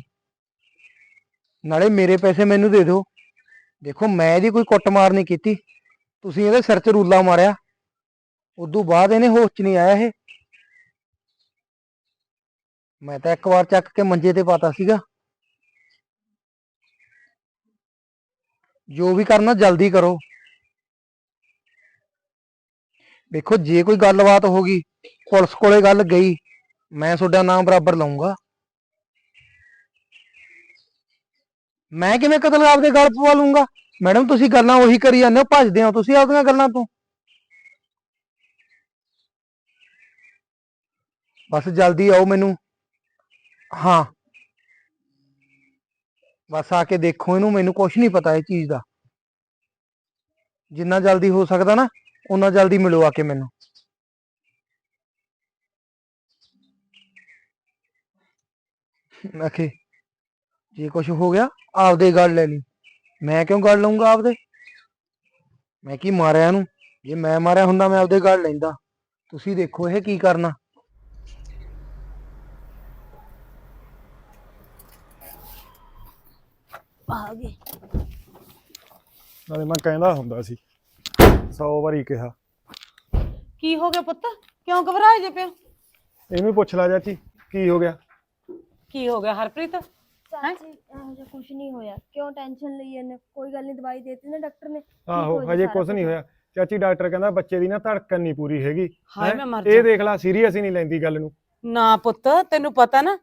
ਨਾਲੇ ਮੇਰੇ ਪੈਸੇ ਮੈਨੂੰ ਦੇ ਦਿਓ। ਦੇਖੋ, ਮੈਂ ਇਹਦੀ ਕੋਈ ਕੁੱਟਮਾਰ ਨਹੀਂ ਕੀਤੀ। ਤੁਸੀਂ ਇਹਦੇ ਸਿਰ 'ਚ ਰੂਲਾ ਮਾਰਿਆ। ਉਦੋਂ ਬਾਅਦ ਇਹਨੇ ਹੋਸ਼ 'ਚ ਨਹੀਂ ਆਇਆ ਇਹ। ਮੈਂ ਤਾਂ ਇੱਕ ਵਾਰ ਚੱਕ ਕੇ ਮੰਜੇ ਤੇ ਪਾਤਾ ਸੀਗਾ। ਜੋ ਵੀ ਕਰਨਾ ਜਲਦੀ ਕਰੋ। ਦੇਖੋ, ਜੇ ਕੋਈ ਗੱਲਬਾਤ ਹੋ ਗਈ, ਪੁਲਿਸ ਕੋਲੇ ਗੱਲ ਗਈ, ਮੈਂ ਤੁਹਾਡਾ ਨਾਮ ਬਰਾਬਰ ਲਾਉਂਗਾ ਮੈਂ ਕਿਵੇਂ ਕਤਲ ਆਪਦੇ ਗਲ ਪਵਾ ਲੂੰਗਾ? ਮੈਡਮ, ਤੁਸੀਂ ਗੱਲਾਂ ਉਹੀ ਕਰੀ ਜਾਂਦੇ ਹੋ, ਭੱਜਦੇ ਹੋ ਤੁਸੀਂ ਆਪਦੀਆਂ ਗੱਲਾਂ ਤੋਂ। ਬਸ ਜਲਦੀ ਆਓ ਮੈਨੂੰ। ਹਾਂ। ਬਸ ਆ ਕੇ ਦੇਖੋ ਇਹਨੂੰ, ਮੈਨੂੰ ਕੁਝ ਨਹੀਂ ਪਤਾ ਇਹ ਚੀਜ਼ ਦਾ। ਜਿੰਨਾ ਜਲਦੀ ਹੋ ਸਕਦਾ ਨਾ ਉਨਾ ਜਲਦੀ ਮਿਲੋ ਆ ਕੇ ਮੈਨੂੰ। ਆਖੇ ਜੇ ਕੁਝ ਹੋ ਗਿਆ ਆਪਦੇ ਗੱਲ ਲੈ ਲਈ। ਮੈਂ ਕਿਉਂ ਗੱਲ ਲਊਂਗਾ ਆਪਦੇ? ਮੈਂ ਕੀ ਮਾਰਿਆ ਇਹਨੂੰ? ਜੇ ਮੈਂ ਮਾਰਿਆ ਹੁੰਦਾ ਮੈਂ ਆਪਦੇ ਗੱਲ ਲੈਂਦਾ। ਤੁਸੀਂ ਦੇਖੋ ਇਹ ਕੀ ਕਰਨਾ। ਆ ਗਏ। ਨਾਲੇ ਮੈਂ ਕਹਿੰਦਾ ਹੁੰਦਾ ਸੀ 100 ਵਾਰੀ ਕਿਹਾ। ਕੀ ਹੋ ਗਿਆ ਪੁੱਤ? ਕਿਉਂ ਘਬਰਾਏ ਜੇ ਪਿਓ? ਇਹਨੂੰ ਹੀ ਪੁੱਛ ਲੈ ਚਾਚੀ ਕੀ ਹੋ ਗਿਆ? ਕੀ ਹੋ ਗਿਆ ਹਰਪ੍ਰੀਤ? ਚਾਚੀ ਇਹੋ ਜਿਹਾ ਕੁਝ ਨਹੀਂ ਹੋਇਆ। ਕਿਉਂ ਟੈਨਸ਼ਨ ਲਈ ਇਹਨੇ? ਕੋਈ ਗੱਲ ਨਹੀਂ ਦਵਾਈ ਦੇਤੀ ਨਾ ਡਾਕਟਰ ਨੇ। ਠੀਕ ਆਹੋ ਹੋ ਜਾਊ ਹਜੇ ਸਾਰਾ ਕੁਝ ਨਹੀਂ ਹੋਇਆ। ਚਾਚੀ ਡਾਕਟਰ ਕਹਿੰਦਾ ਬੱਚੇ ਦੀ ਨਾ ਧੜਕਣ ਨਹੀਂ ਪੂਰੀ ਹੈਗੀ। ਹਾਏ ਹੈਂ? ਮੈਂ ਮਰ ਇਹ ਜਾ ਦੇਖ ਲੈ ਸੀਰੀਅਸ ਹੀ ਨਹੀਂ ਲੈਂਦੀ ਗੱਲ ਨੂੰ। ਨਾ ਪੁੱਤ ਤੈਨੂੰ ਪਤਾ ਨਾ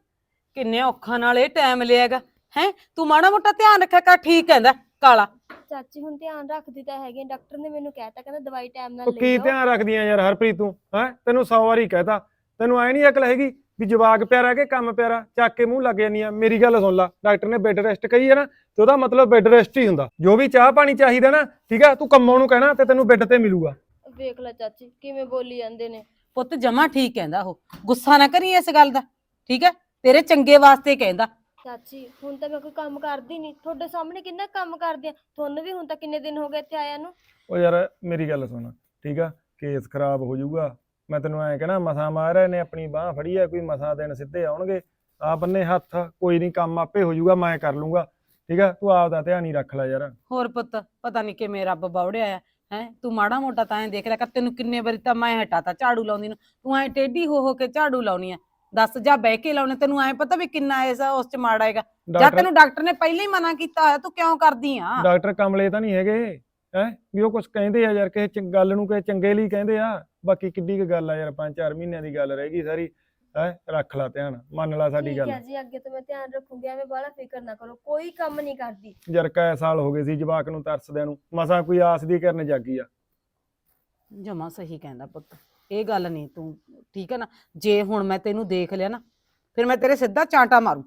ਕਿੰਨੇ ਔਖਾਂ ਨਾਲ ਇਹ ਟਾਈਮ ਲਿਆਗਾ ਹੈ? ਤੂੰ ਮਾੜਾ ਮੋਟਾ ਧਿਆਨ ਰੱਖਿਆ ਕਰ ਠੀਕ ਕਹਿੰਦਾ ਕਾਲਾ। ਚਾਚੀ ਹੁਣ ਧਿਆਨ ਰੱਖਦੀ ਤਾਂ ਹੈਗੀ ਆ, ਡਾਕਟਰ ਨੇ ਮੈਨੂੰ ਕਹਿਤਾ ਕਹਿੰਦਾ ਦਵਾਈ ਟਾਈਮ ਨਾਲ ਉਹ ਲੈ ਕੀ ਧਿਆਨ ਰੱਖਦੀਆਂ ਯਾਰ ਹਰਪ੍ਰੀਤ ਤੂੰ? ਹੈ? ਤੈਨੂੰ 100 ਵਾਰੀ ਕਹਿਤਾ। ਤੈਨੂੰ ਐ ਨਹੀਂ ਅਕਲ ਹੈਗੀ ਵੀ ਜਵਾਕ ਪਿਆਰਾ ਕਿ ਕੰਮ ਪਿਆਰਾ? ਚੱਕ ਕੇ ਮੂੰਹ ਲੱਗ ਜਾਂਦੀ ਆ। ਮੇਰੀ ਗੱਲ ਸੁਣ ਲੈ ਡਾਕਟਰ ਨੇ ਬੈੱਡ ਰੈਸਟ ਕਹੀ ਹੈ ਨਾ ਤੇ ਉਹਦਾ ਮਤਲਬ ਬੈੱਡ ਰੈਸਟ ਹੀ ਹੁੰਦਾ। ਜੋ ਵੀ ਚਾਹ ਪਾਣੀ ਚਾਹੀਦਾ ਨਾ ਠੀਕ ਆ ਤੂੰ ਕੰਮੋਂ ਨੂੰ ਕਹਿਣਾ ਤੇ ਤੈਨੂੰ ਬੈੱਡ ਤੇ ਮਿਲੂਗਾ। ਵੇਖ ਲੈ ਚਾਚੀ ਕਿਵੇਂ ਬੋਲੀ ਜਾਂਦੇ ਨੇ। ਪੁੱਤ ਜਮਾ ਠੀਕ ਕਹਿੰਦਾ ਉਹ। ਗੁੱਸਾ ਨਾ ਕਰੀ ਇਸ ਗੱਲ ਦਾ ਠੀਕ ਹੈ ਤੇਰੇ ਚੰਗੇ ਵਾਸਤੇ ਕਹਿੰਦਾ। ਚਾਚੀ ਹੁਣ ਤਾਂ ਮੈਂ ਕੋਈ ਕੰਮ ਕਰਦੀ ਨਹੀਂ। ਤੁਹਾਡੇ ਸਾਹਮਣੇ ਕਿੰਨਾ ਕੰਮ ਕਰਦੀ ਆ। ਤੁਹਾਨੂੰ ਵੀ ਹੁਣ ਤਾਂ ਕਿੰਨੇ ਦਿਨ ਹੋ ਗਏ ਇੱਥੇ ਆਇਆ ਨੂੰ। ਉਹ ਯਾਰ ਮੇਰੀ ਗੱਲ ਸੁਣ ਠੀਕ ਆ? ਕੇਸ ਖਰਾਬ ਹੋ ਜਾਊਗਾ। ਮੈਂ ਤੈਨੂੰ ਐਂ ਕਹਿਣਾ ਮਸਾ ਮਾਰਿਆ ਨੇ ਆਪਣੀ ਬਾਹ ਫੜੀ ਆ ਕੋਈ ਮਸਾ ਦਿਨ ਸਿੱਧੇ ਆਉਣਗੇ। ਆ ਬੰਨੇ ਹੱਥ ਕੋਈ ਨਹੀਂ ਕੰਮ ਆਪੇ ਹੋ ਜਾਊਗਾ ਮੈਂ ਕਰ ਲੂੰਗਾ। ਠੀਕ ਆ? ਤੂੰ ਆਪ ਦਾ ਧਿਆਨ ਹੀ ਰੱਖ ਲੈ ਯਾਰ। ਹੋਰ ਪੁੱਤ ਪਤਾ ਨਹੀਂ ਕਿਵੇਂ ਰੱਬ ਬੌੜਿਆ ਆ ਹੈ? ਤੂੰ ਮਾੜਾ ਮੋਟਾ ਤਾਂ ਐ ਦੇਖ ਲੈ ਕਰ ਤੈਨੂੰ ਕਿੰਨੇ ਵਾਰੀ ਤਾਂ ਮੈਂ ਹਟਾਤਾ ਝਾੜੂ ਲਾਉਂਦੀ ਨੂੰ। ਤੂੰ ਐ ਟੇਢੀ ਹੋ ਹੋ ਕੇ ਝਾੜੂ ਲਾਉਣੀ ਆ। ਦੱਸ ਜਾ ਬਹਿ ਕੇ ਲਾਉਣੇ ਤੈਨੂੰ ਐ ਪਤਾ ਵੀ ਕਿੰਨਾ ਇਸ ਉਸ ਚ ਮਾੜਾ ਹੈਗਾ। ਜਾਂ ਡਾਕਟਰ ਤੈਨੂੰ ਡਾਕਟਰ ਨੇ ਪਹਿਲਾਂ ਹੀ ਮਨਾ ਕੀਤਾ ਹੋਇਆ ਤੂੰ ਕਿਉਂ ਕਰਦੀ ਆ? ਡਾਕਟਰ ਕਮਲੇ ਤਾਂ ਨਹੀਂ ਹੈਗੇ। ਹੈ ਵੀ ਉਹ ਕੁਝ ਕਹਿੰਦੇ ਆ ਯਾਰ ਕਿਸੇ ਗੱਲ ਨੂੰ ਕਿਸੇ ਚੰਗੇ ਲਈ ਕਹਿੰਦੇ ਆ। ਬਾਕੀ ਕਿੱਡੀ ਕੁ ਗੱਲ ਆ ਯਾਰ ਪੰਜ ਚਾਰ ਮਹੀਨਿਆਂ ਦੀ ਗੱਲ ਰਹਿ ਗਈ ਸਾਰੀ ਹੈ ਰੱਖ ਲਾ ਧਿਆਨ ਮੰਨ ਲਾ ਸਾਡੀ ਠੀਕ ਗੱਲ। ਹੈ ਜੀ ਅੱਗੇ ਤੋਂ ਮੈਂ ਧਿਆਨ ਰੱਖੂੰਗੀ ਐਵੇਂ ਬਾਹਲਾ ਫਿਕਰ ਨਾ ਕਰੋ ਕੋਈ ਕੰਮ ਨਹੀਂ ਕਰਦੀ। ਯਾਰ ਕੈ ਸਾਲ ਹੋ ਗਏ ਸੀ ਜਵਾਕ ਨੂੰ ਤਰਸਦਿਆਂ ਨੂੰ ਮਸਾਂ ਕੋਈ ਆਸ ਦੀ ਕਰਨ ਜਾਗੀ ਆ। ਜਮਾ ਸਹੀ ਕਹਿੰਦਾ ਪੁੱਤ ਇਹ ਗੱਲ ਨਹੀਂ ਤੂੰ ਠੀਕ ਹੈ ਨਾ? ਜੇ ਹੁਣ ਮੈਂ ਤੈਨੂੰ ਦੇਖ ਲਿਆ ਨਾ ਫਿਰ ਮੈਂ ਤੇਰੇ ਸਿੱਧਾ ਚਾਂਟਾ ਮਾਰੂ।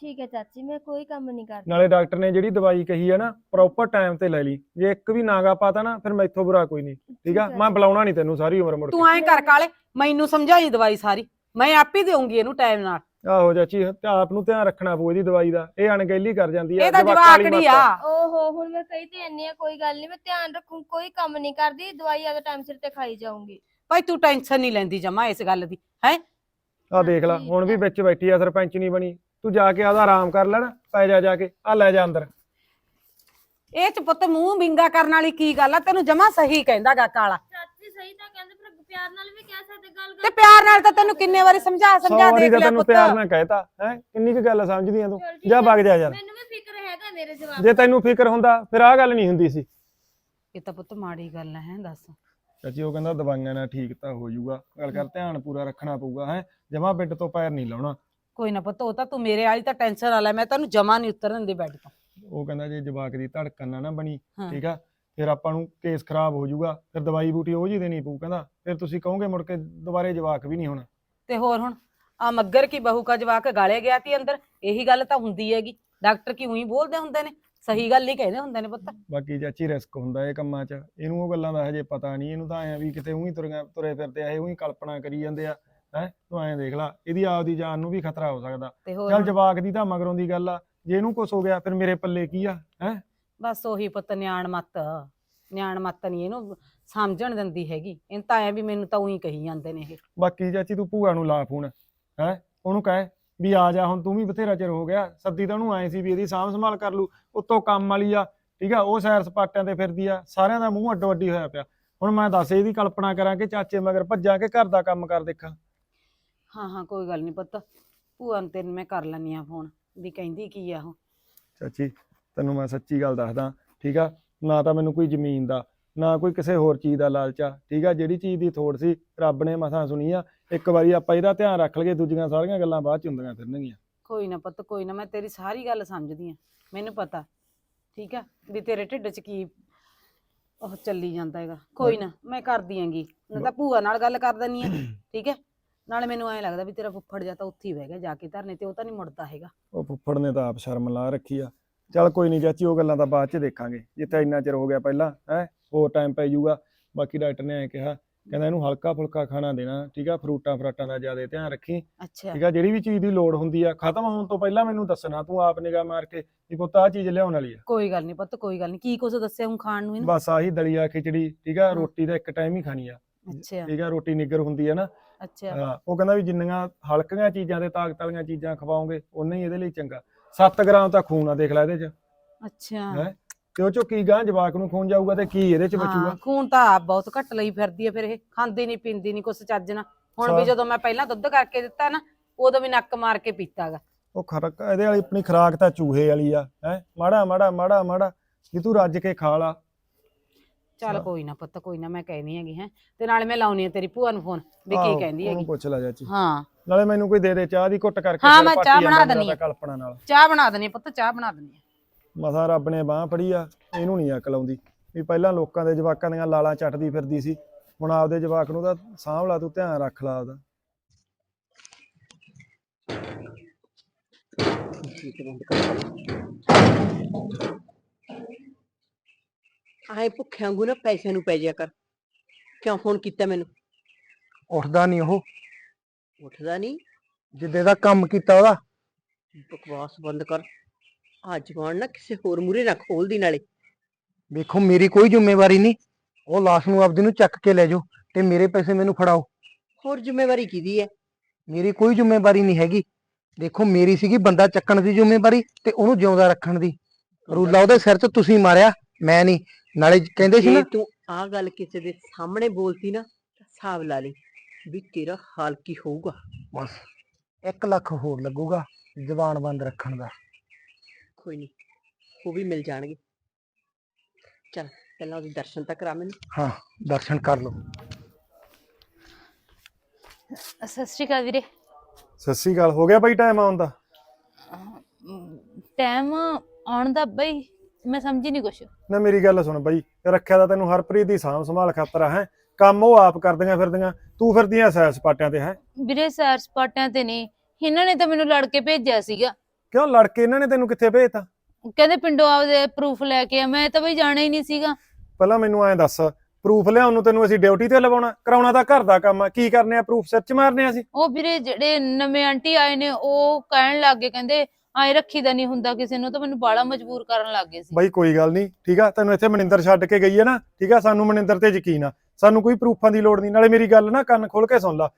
ਠੀਕ ਹੈ ਚਾਚੀ ਮੈਂ ਕੋਈ ਕੰਮ ਨਹੀਂ ਕਰਦੀ। ਨਾਲੇ ਡਾਕਟਰ ਨੇ ਜਿਹੜੀ ਦਵਾਈ ਕਹੀ ਆ ਨਾ ਪ੍ਰੋਪਰ ਟਾਈਮ ਤੇ ਲੈ ਲਈ। ਜੇ ਇੱਕ ਵੀ ਨਾਗਾ ਪਾਤਾ ਨਾ ਫਿਰ ਮੈਥੋਂ ਬੁਰਾ ਕੋਈ ਨਹੀਂ। ਠੀਕ ਆ? ਹੈ ਮੈਂ ਬੁਲਾਉਣਾ ਨਹੀਂ ਤੈਨੂੰ ਸਾਰੀ ਉਮਰ ਮੁੜ ਤੂੰ ਐਂ ਕਰ ਕਾਲੇ ਮੈਨੂੰ ਸਮਝਾਈ ਦਵਾਈ ਸਾਰੀ। ਮੈਂ ਆਪ ਹੀ ਦੇਉਂਗੀ ਇਹਨੂੰ ਟਾਈਮ ਨਾਲ। ਆਹੋ ਚਾਚੀ ਤੇ ਆਪ ਨੂੰ ਧਿਆਨ ਰੱਖਣਾ ਪਊ ਇਹਦੀ ਦਵਾਈ ਦਾ। ਇਹ ਅਣਗਹਿਲੀ ਕਰ ਜਾਂਦੀ ਆ ਇਹ ਤਾਂ ਜਵਾਕਾਂ ਵਾਲੀ ਜਵਾਕੜੀ ਮੱਤ ਆ। ਓਹੋ ਹੁਣ ਮੈਂ ਕਹੀ ਤੇ ਇੰਨੀ ਆ ਕੋਈ ਗੱਲ ਨਹੀਂ ਮੈਂ ਧਿਆਨ ਰੱਖੂ ਕੋਈ ਕੰਮ ਨਹੀਂ ਕਰਦੀ ਦਵਾਈ ਆ ਟਾਈਮ ਸਿਰ ਤੇ ਖਾਈ ਜਾਊਂਗੀ। ਭਾਈ ਤੂੰ ਟੈਨਸ਼ਨ ਨਹੀਂ ਲੈਂਦੀ ਜਮਾ ਇਸ ਗੱਲ ਦੀ ਹੈ? ਆ ਦੇਖ ਲੈ ਹੁਣ ਵੀ ਵਿੱਚ ਬੈਠੀ ਆ ਸਰਪੰਚ ਨਹੀਂ ਬਣੀ। ਤੂੰ ਜਾ ਕੇ ਆਦਾ ਆਰਾਮ ਕਰ ਲੈਣਾ ਪੈ ਜਾ ਜਾ ਕੇ ਆ ਲੈ ਜਾ ਅੰਦਰ। ਇਹ ਚ ਪੁੱਤ ਮੂੰਹ ਵਿੰਗਾ ਕਰਨ ਵਾਲੀ ਕੀ ਗੱਲ ਆ? ਤੈਨੂੰ ਜਮਾ ਸਹੀ ਕਹਿੰਦਾਗਾ ਕਾਲਾ। ਚਾਚੀ ਸਹੀ ਤਾਂ ਕਹਿੰਦੇ ਪਰ ਪਿਆਰ ਨਾਲ ਵੀ ਕਹਿ ਸਕਦੇ ਗੱਲ ਤੇ ਪਿਆਰ ਨਾਲ ਤਾਂ ਤੈਨੂੰ ਕਿੰਨੇ ਵਾਰੀ ਸਮਝਾ ਸਮਝਾ ਦੇਖ ਤਾਂ ਲਿਆ ਤੈਨੂੰ ਪੁੱਤ। ਪਿਆਰ ਨਾਲ ਕਹਿਤਾ ਹੈ? ਕਿੰਨੀ ਕੁ ਗੱਲ ਸਮਝਦੀ ਆ ਤੂੰ? ਜਾ। ਵਗ ਜਾ ਯਾਰ। ਮੈਨੂੰ ਵੀ ਫਿਕਰ ਹੈਗਾ ਮੇਰੇ ਜਵਾਬ ਜੇ ਤੈਨੂੰ ਫਿਕਰ ਹੁੰਦਾ ਫਿਰ ਆਹ ਗੱਲ ਨਹੀਂ ਹੁੰਦੀ ਸੀ। ਇਹ ਤਾਂ ਪੁੱਤ ਮਾੜੀ ਗੱਲ ਹੈ ਦੱਸ। ਚਾਚੀ ਉਹ ਕਹਿੰਦਾ ਦਵਾਈਆਂ ਨਾਲ ਠੀਕ ਤਾਂ ਹੋ ਜਾਊਗਾ। ਗੱਲ ਕਰ ਧਿਆਨ ਪੂਰਾ ਰੱਖਣਾ ਪਊਗਾ ਹੈ? ਜਮਾ ਬੈੱਡ ਤੋਂ ਪੈਰ ਨਹੀਂ ਲਾਉਣਾ। ਕੋਈ ਨਾ ਪੁੱਤ ਉਹ ਤਾਂ ਤੂੰ ਮੇਰੇ ਵਾਲੀ ਤਾਂ ਟੈਨਸ਼ਨ ਨਾ ਲੈ ਮੈਂ ਤੈਨੂੰ ਜਮਾ ਨਹੀਂ ਉਤਰਨ ਦੇ ਬੈੱਡ ਤੋਂ। ਉਹ ਕਹਿੰਦਾ ਜੇ ਜਵਾਕ ਦੀ ਧੜਕਣ ਨਾ ਨਾ ਬਣੀ ਹਾਂ। ਠੀਕ ਆ ਫਿਰ ਆਪਾਂ ਨੂੰ ਕੇਸ ਖਰਾਬ ਹੋ ਜਾਊਗਾ ਫਿਰ ਦਵਾਈ ਬੂਟੀ ਉਹ ਜੀ ਦੇਣੀ ਪਊ ਕਹਿੰਦਾ ਫਿਰ ਤੁਸੀਂ ਕਹੋਗੇ ਮੁੜ ਕੇ ਦੁਬਾਰੇ ਜਵਾਕ ਵੀ ਨਹੀਂ ਹੋਣਾ। ਤੇ ਹੋਰ ਹੁਣ ਆ ਮੱਗਰ ਕੀ ਬਹੂ ਕਾ ਜਵਾਕ ਗਾਲੇ ਗਿਆ ਤੀ ਅੰਦਰ? ਇਹੀ ਗੱਲ ਤਾਂ ਹੁੰਦੀ ਹੈਗੀ। ਡਾਕਟਰ ਕੀ ਉਹੀ ਬੋਲਦੇ ਹੁੰਦੇ ਨੇ? ਸਹੀ ਗੱਲ ਹੀ ਕਹਿੰਦੇ ਹੁੰਦੇ ਨੇ ਪੁੱਤ। ਬਾਕੀ ਚਾਚੀ ਰਿਸਕ ਹੁੰਦਾ ਇਹ ਕੰਮਾਂ 'ਚ। ਇਹਨੂੰ ਉਹ ਗੱਲਾਂ ਦਾ ਹਜੇ ਪਤਾ ਨਹੀਂ ਇਹਨੂੰ ਤਾਂ ਐਂ ਵੀ ਕਿਤੇ ਉਹੀ ਤੁਰੀਆਂ ਤੁਰੇ ਫਿਰਦੇ ਆ ਇਹ ਉਹੀ ਕਲਪਨਾ ਕਰੀ ਜਾਂਦੇ ਆ। ਹੈ ਤੂੰ ਐਂ ਦੇਖ ਲੈ ਇਹਦੀ ਆਪਦੀ ਜਾਨ ਨੂੰ ਵੀ ਖਤਰਾ ਹੋ ਸਕਦਾ। ਤੇ ਚੱਲ ਜਵਾਕ ਦੀ ਤਾਂ ਮਗਰੋਂ ਦੀ ਗੱਲ ਆ ਜੇ ਇਹਨੂੰ ਕੁਝ ਹੋ ਗਿਆ ਫਿਰ ਮੇਰੇ ਪੱਲੇ ਕੀ ਆ ਹੈ? ਬਸ ਉਹੀ ਪੁੱਤ ਨਿਆਣ ਮੱਤ ਨਿਆਣ ਮੱਤ ਨਹੀਂ ਇਹਨੂੰ ਸਮਝਣ ਦਿੰਦੀ ਹੈਗੀ। ਇਹ ਤਾਂ ਐ ਵੀ ਮੈਨੂੰ ਤਾਂ ਉਹੀ ਕਹੀ ਜਾਂਦੇ ਨੇ ਇਹ। ਬਾਕੀ ਚਾਚੀ ਤੂੰ ਭੂਆ ਨੂੰ ਲਾ ਫੋਨ ਹੈ? ਉਹਨੂੰ ਕਹੇ ਵੀ ਆ ਜਾ ਹੁਣ ਤੂੰ ਵੀ ਬਥੇਰਾ ਚਿਰ ਹੋ ਗਿਆ ਸੱਦੀ ਤਾਂ ਉਹਨੂੰ ਆਏ ਸੀ ਵੀ ਇਹਦੀ ਸਾਂਭ ਸੰਭਾਲ ਕਰ ਲੂ ਉੱਤੋਂ ਕੰਮ ਵਾਲੀ ਆ ਠੀਕ ਆ ਉਹ ਸੈਰ ਸਪਾਟਿਆਂ ਤੇ ਫਿਰਦੀ ਆ ਸਾਰਿਆਂ ਦਾ ਮੂੰਹ ਅੱਡੋ ਅੱਡੀ ਹੋਇਆ ਪਿਆ। ਹੁਣ ਮੈਂ ਦੱਸ ਇਹਦੀ ਕਲਪਨਾ ਕਰਾਂ ਕਿ ਚਾਚੇ ਮਗਰ ਭੱਜਾਂ ਕੇ ਘਰ ਦਾ ਕੰਮ ਕਰ ਦੇਖਾਂ। ਹਾਂ ਹਾਂ ਕੋਈ ਗੱਲ ਨਹੀਂ ਪੁੱਤ। ਭੂਆ ਨੂੰ ਤੈਨੂੰ ਮੈਂ ਕਰ ਲੈਣੀ ਆ ਫੋਨ ਵੀ ਕਹਿੰਦੀ ਕੀ ਆ ਉਹ। ਚਾਚੀ ਤੈਨੂੰ ਮੈਂ ਸੱਚੀ ਗੱਲ ਦੱਸਦਾ ਠੀਕ ਆ? ਨਾ ਤਾਂ ਮੈਨੂੰ ਕੋਈ ਜ਼ਮੀਨ ਦਾ ਨਾ ਕੋਈ ਕਿਸੇ ਹੋਰ ਚੀਜ਼ ਦਾ ਲਾਲਚ ਆ ਠੀਕ ਆ? ਜਿਹੜੀ ਚੀਜ਼ ਦੀ ਥੋੜ ਸੀ ਰੱਬ ਨੇ ਮਸਾਂ ਸੁਣੀ ਆ। ਇੱਕ ਵਾਰੀ ਆਪਾਂ ਇਹਦਾ ਧਿਆਨ ਰੱਖ ਲਈਏ ਦੂਜੀਆਂ ਸਾਰੀਆਂ ਗੱਲਾਂ ਬਾਅਦ ਚ ਹੁੰਦੀਆਂ ਫਿਰਨਗੀਆਂ। ਕੋਈ ਨਾ ਪੁੱਤ ਕੋਈ ਨਾ ਮੈਂ ਤੇਰੀ ਸਾਰੀ ਗੱਲ ਸਮਝਦੀ ਆ ਮੈਨੂੰ ਪਤਾ ਠੀਕ ਆ? ਵੀ ਤੇਰੇ ਢਿੱਡ 'ਚ ਕੀ ਉਹ ਚੱਲੀ ਜਾਂਦਾ ਹੈਗਾ। ਕੋਈ ਨਾ ਮੈਂ ਕਰਦੀ ਆਂਗੀ ਮੈਂ ਤਾਂ ਭੂਆ ਨਾਲ ਗੱਲ ਕਰ ਦਿੰਨੀ ਆ ਠੀਕ ਹੈ ਨਾਲੇ ਮੈਨੂੰ ਐਂ ਲੱਗਦਾ ਵੀ ਤੇਰਾ ਫੁੱਫੜ ਜਾ ਤਾਂ ਉੱਥੇ ਹੀ ਬਹਿ ਗਿਆ ਜਾ ਕੇ ਧਰਨੇ ਤੇ ਉਹ ਤਾਂ ਨਹੀਂ ਮੁੜਦਾ ਹੈਗਾ। ਉਹ ਫੁੱਫੜ ਨੇ ਤਾਂ ਆਪ ਸ਼ਰਮ ਲਾ ਰੱਖੀ ਆ। ਚੱਲ ਕੋਈ ਨਹੀਂ ਚਾਚੀ ਉਹ ਗੱਲਾਂ ਤਾਂ ਬਾਅਦ ਚ ਦੇਖਾਂਗੇ। ਜਿੱਥੇ ਇੰਨਾ ਚਿਰ ਹੋ ਗਿਆ ਪਹਿਲਾਂ ਹੈ ਹੋਰ ਟਾਈਮ ਪੈ ਜਾਊਗਾ। ਬਾਕੀ ਡਾਕਟਰ ਨੇ ਐ ਕਿਹਾ ਕਹਿੰਦਾ ਇਹਨੂੰ ਹਲਕਾ ਫੁਲਕਾ ਖਾਣਾ ਦੇਣਾ ਠੀਕ ਆ? ਫਰੂਟਾਂ ਫਰਾਟਾਂ ਦਾ ਜ਼ਿਆਦਾ ਧਿਆਨ ਰੱਖੀ। ਅੱਛਾ। ਠੀਕ ਆ ਜਿਹੜੀ ਵੀ ਚੀਜ਼ ਦੀ ਲੋੜ ਹੁੰਦੀ ਆ ਖਤਮ ਹੋਣ ਤੋਂ ਪਹਿਲਾਂ ਮੈਨੂੰ ਦੱਸਣਾ ਤੂੰ ਆਪ ਨਿਗਾਹ ਮਾਰ ਕੇ ਵੀ ਪੁੱਤ ਆਹ ਚੀਜ਼ ਲਿਆਉਣ ਵਾਲੀ ਆ। ਕੋਈ ਗੱਲ ਨਹੀਂ ਪੁੱਤ ਕੋਈ ਗੱਲ ਨਹੀਂ। ਕੀ ਕੁਛ ਦੱਸਿਆ ਹੁਣ ਖਾਣ ਨੂੰ ਇਹਨੂੰ? ਬਸ ਆਹੀ ਦਲੀਆ ਖਿਚੜੀ ਠੀਕ ਆ। ਰੋਟੀ ਤਾਂ ਇੱਕ ਟਾਈਮ ਹੀ ਖਾਣੀ ਆ। ਅੱਛਾ। ਠੀਕ ਆ ਰੋਟੀ ਨਿੱਗਰ ਹੁੰਦੀ ਆ ਨਾ। ਅੱਛਾ। ਹਾਂ, ਉਹ ਕਹਿੰਦਾ ਵੀ ਜਿੰਨੀਆਂ ਹਲਕੀਆਂ ਚੀਜ਼ਾਂ ਤੇ ਤਾਕਤ ਵਾਲੀਆਂ ਚੀਜ਼ਾਂ ਖਵਾਓਗੇ ਉਨਾ ਹੀ ਇਹਦੇ ਲਈ ਚੰਗਾ। 7 ਗ੍ਰਾਮ ਤਾਂ ਖੂਨ ਆ ਦੇਖ ਲੈ ਇਹਦੇ ਚ। ਅੱਛਾ। ਹੈਂ? ਤੇ ਉਹ ਚੋਂ ਕੀ ਗਾਂ ਜਵਾਕ ਨੂੰ ਖੂਨ ਜਾਊਗਾ ਤੇ ਕੀ ਇਹਦੇ ਚ ਬਚੂਗਾ? ਹਾਂ ਖੂਨ ਤਾਂ ਆਪ ਬਹੁਤ ਘੱਟ ਲਈ ਫਿਰਦੀ ਹੈ ਫਿਰ ਇਹ। ਖਾਂਦੀ ਨਹੀਂ ਪੀਂਦੀ ਨਹੀਂ ਕੁਛ ਚੱਜ ਨਾ ਹੁਣ ਵੀ। ਜਦੋਂ ਮੈਂ ਪਹਿਲਾਂ ਦੁੱਧ ਕਰਕੇ ਦਿੱਤਾ ਨਾ ਉਦੋਂ ਵੀ ਨੱਕ ਮਾਰ ਕੇ ਪੀਤਾਗਾ। ਉਹ ਖਰਕ ਇਹਦੇ ਵਾਲੀ ਆਪਣੀ ਖਰਾਕ ਤਾਂ ਚੂਹੇ ਵਾਲੀ ਆ। ਹੈ? ਮਾੜਾ ਮਾੜਾ ਮਾੜਾ ਮਾੜਾ। ਜੇ ਤੂੰ ਰੱਜ ਕੇ ਖਾ ਲਾ। ਚੱਲ। ਕੋਈ ਨਾ ਪੁੱਤ ਕੋਈ ਨਾ ਮੈਂ ਕਹਿਨੀ ਹੈਗੀ ਹੈ। ਤੇ ਨਾਲੇ ਮੈਂ ਲਾਉਣੀ ਆ ਤੇਰੀ ਭੂਆ ਨੂੰ ਫੋਨ ਵੀ ਆਹੋ, ਕੀ ਕਹਿੰਦੀ ਉਹਨੂੰ ਹੈਗੀ। ਪੁੱਛ ਲੈ ਚਾਚੀ। ਹਾਂ। ਨਾਲੇ ਮੈਨੂੰ ਕੋਈ ਦੇ ਦੇ ਚਾਹ ਦੀ ਘੁੱਟ ਕਰਕੇ ਹਾਂ, ਮੈਂ ਚਾਹ ਜਾਂਦਾ ਬਣਾ ਮੇਰਾ ਤਾਂ ਆ। ਕਲਪਨਾ ਨਾਲ। ਚਾਹ ਬਣਾ ਦਨੀ ਪੁੱਤ ਚਾਹ ਬਣਾ ਦਨੀ ਮਸਾ ਰੱਬ ਨੇ ਬਾਹ ਫੜੀ ਆ ਇਹਨੂੰ ਨਹੀਂ ਅਕਲ ਆਉਂਦੀ। ਵੀ ਪਹਿਲਾਂ ਲੋਕਾਂ ਦੇ ਜਵਾਕਾਂ ਦੀਆਂ ਲਾਲਾਂ ਚੱਟਦੀ ਫਿਰਦੀ ਸੀ। ਹੁਣ ਆਪਦੇ ਜਵਾਕ ਨੂੰ ਤਾਂ ਸਾਂਭ ਲਾ ਤੂੰ ਧਿਆਨ ਰੱਖ ਲਾ ਆਪਦਾ। ਆਏ ਭੁੱਖੇ ਵਾਂਗੂ ਨਾ ਪੈਸਿਆਂ ਨੂੰ ਪੈ ਜਿਆ ਕਰ। ਕਿਉਂ ਫੋਨ ਕੀਤਾ ਮੈਨੂੰ? ਉੱਠਦਾ ਨਹੀਂ ਉਹ। ਉੱਠਦਾ ਨਹੀਂ ਜਿੱਦੇ ਦਾ ਕੰਮ ਕੀਤਾ ਉਹਦਾ। ਬਕਵਾਸ ਬੰਦ ਕਰ। ਆ ਜਵਾਨ ਨਾ ਕਿਸੇ ਹੋਰ ਮੂਰੇ ਨਾ ਖੋਲਦੀ ਨਾਲੇ। ਵੇਖੋ ਮੇਰੀ ਕੋਈ ਜ਼ਿੰਮੇਵਾਰੀ ਨਹੀਂ ਉਹ ਲਾਸ਼ ਨੂੰ ਆਪਦੀ ਨੂੰ ਚੱਕ ਕੇ ਲੈ ਜਾਓ ਤੇ ਮੇਰੇ ਪੈਸੇ ਮੈਨੂੰ ਫੜਾਓ। ਹੋਰ ਜ਼ਿੰਮੇਵਾਰੀ ਕਿਹਦੀ ਹੈ ਮੇਰੀ ਕੋਈ ਜ਼ਿੰਮੇਵਾਰੀ ਨਹੀਂ ਹੈਗੀ। ਦੇਖੋ ਮੇਰੀ ਸੀਗੀ ਬੰਦਾ ਚੱਕਣ ਦੀ ਜ਼ਿੰਮੇਵਾਰੀ ਤੇ ਉਹਨੂੰ ਜਿਉਂਦਾ ਰੱਖਣ ਦੀ। ਰੂਲਾ ਉਹਦੇ ਸਿਰ 'ਚ ਤੁਸੀਂ ਮਾਰਿਆ ਮੈਂ ਨਹੀਂ ਨਾਲੇ ਕਹਿੰਦੇ ਸੀ ਜੇ ਨਾ ਤੂੰ ਆ ਗੱਲ ਕਿਸੇ ਦੇ ਸਾਹਮਣੇ ਬੋਲਤੀ ਨਾ ਤਾਂ ਹਿਸਾਬ ਲਾ ਲਈ ਵੀ ਤੇਰਾ ਹਾਲ ਕੀ ਹੋਊਗਾ। ਬਸ 1 ਲੱਖ ਹੋਰ ਲੱਗੂਗਾ ਜ਼ਬਾਨ ਬੰਦ ਰੱਖਣ ਦਾ। ਕੋਈ ਨਹੀਂ ਉਹ ਵੀ ਮਿਲ ਜਾਣਗੇ। ਚਲ ਪਹਿਲਾਂ ਉਹਦੇ ਦਰਸ਼ਨ ਤਾਂ ਕਰਾ ਮੈਨੂੰ। ਹਾਂ ਦਰਸ਼ਨ ਕਰ ਲਓ। ਸਤਿ ਸ਼੍ਰੀ ਅਕਾਲ ਵੀਰੇ। ਸਤਿ ਸ੍ਰੀ ਅਕਾਲ ਹੋ ਗਿਆ ਬਾਈ ਟਾਈਮ ਆਉਣ ਦਾ? ਟਾਈਮ ਆਉਣ ਦਾ ਬਈ ਮੈਂ ਸਮਝੀ ਨਹੀਂ ਕੁਛ। ਨਾ ਮੇਰੀ ਗੱਲ ਸੁਣ ਬਾਈ ਰੱਖਿਆ ਤਾਂ ਤੈਨੂੰ ਹਰਪ੍ਰੀਤ ਦੀ ਸਾਂਭ ਸੰਭਾਲ ਖਾਤਰ ਹੈ। ਕੰਮ ਉਹ ਆਪ ਕਰਦੀਆਂ ਫਿਰਦੀਆਂ ਤੂੰ ਫਿਰਦੀਆਂ ਸੈਰ ਸਪਾਟਿਆਂ ਤੇ ਹੈ। ਵੀਰੇ ਸੈਰ ਸਪਾਟਿਆਂ ਤੇ ਨਹੀਂ। ਇਹਨਾਂ ਨੇ ਤਾਂ ਮੈਨੂੰ ਲੜ ਕੇ ਭੇਜਿਆ ਸੀਗਾ। ਕਿਉਂ ਲੜਕੇ ਇਹਨਾਂ ਨੇ ਤੈਨੂੰ ਕਿੱਥੇ ਭੇਜਤਾ? ਕਹਿੰਦੇ ਪਿੰਡੋਂ ਆਪਦੇ ਪ੍ਰੂਫ ਲੈ ਕੇ ਆ ਮੈਂ ਤਾਂ ਬਈ ਜਾਣਾ ਹੀ ਨਹੀਂ ਸੀਗਾ। ਪਹਿਲਾਂ ਮੈਨੂੰ ਐਂ ਦੱਸ ਪ੍ਰੂਫ ਲਿਆਉਣ ਨੂੰ ਤੈਨੂੰ ਅਸੀਂ ਡਿਊਟੀ ਤੇ ਲਵਾਉਣਾ? ਕਰਾਉਣਾ ਤਾਂ ਘਰ ਦਾ ਕੰਮ ਆ ਕੀ ਕਰਨੇ ਆ ਪ੍ਰੂਫ ਸਿਰ ਚ ਮਾਰਨੇ ਆ ਅਸੀਂ? ਉਹ ਵੀਰੇ ਜਿਹੜੇ ਨਵੇਂ ਆਂਟੀ ਆਏ ਨੇ ਉਹ ਕਹਿਣ ਲੱਗ ਗਏ ਕਹਿੰਦੇ ਐ ਰੱਖੀਦਾ ਨਹੀਂ ਹੁੰਦਾ ਕਿਸੇ ਨੂੰ ਤਾਂ ਮੈਨੂੰ ਬਾਲਾ ਮਜਬੂਰ ਕਰਨ ਲੱਗ ਗਏ ਸੀ। ਬਾਈ ਕੋਈ ਗੱਲ ਨਹੀਂ ਠੀਕ ਆ? ਤੈਨੂੰ ਇੱਥੇ ਮਨਿੰਦਰ ਛੱਡ ਕੇ ਗਈ ਹੈ ਨਾ ਠੀਕ ਆ? ਸਾਨੂੰ ਮਨਿੰਦਰ ਤੇ ਯਕੀਨ ਆ। ਸਾਨੂੰ ਕੋਈ ਪ੍ਰੂਫਾਂ ਦੀ ਲੋੜ ਨਹੀਂ ਨਾਲੇ ਮੇਰੀ ਗੱਲ ਨਾ ਕੰਨ ਖੋਲ ਕੇ ਸੁਣ ਲਾ।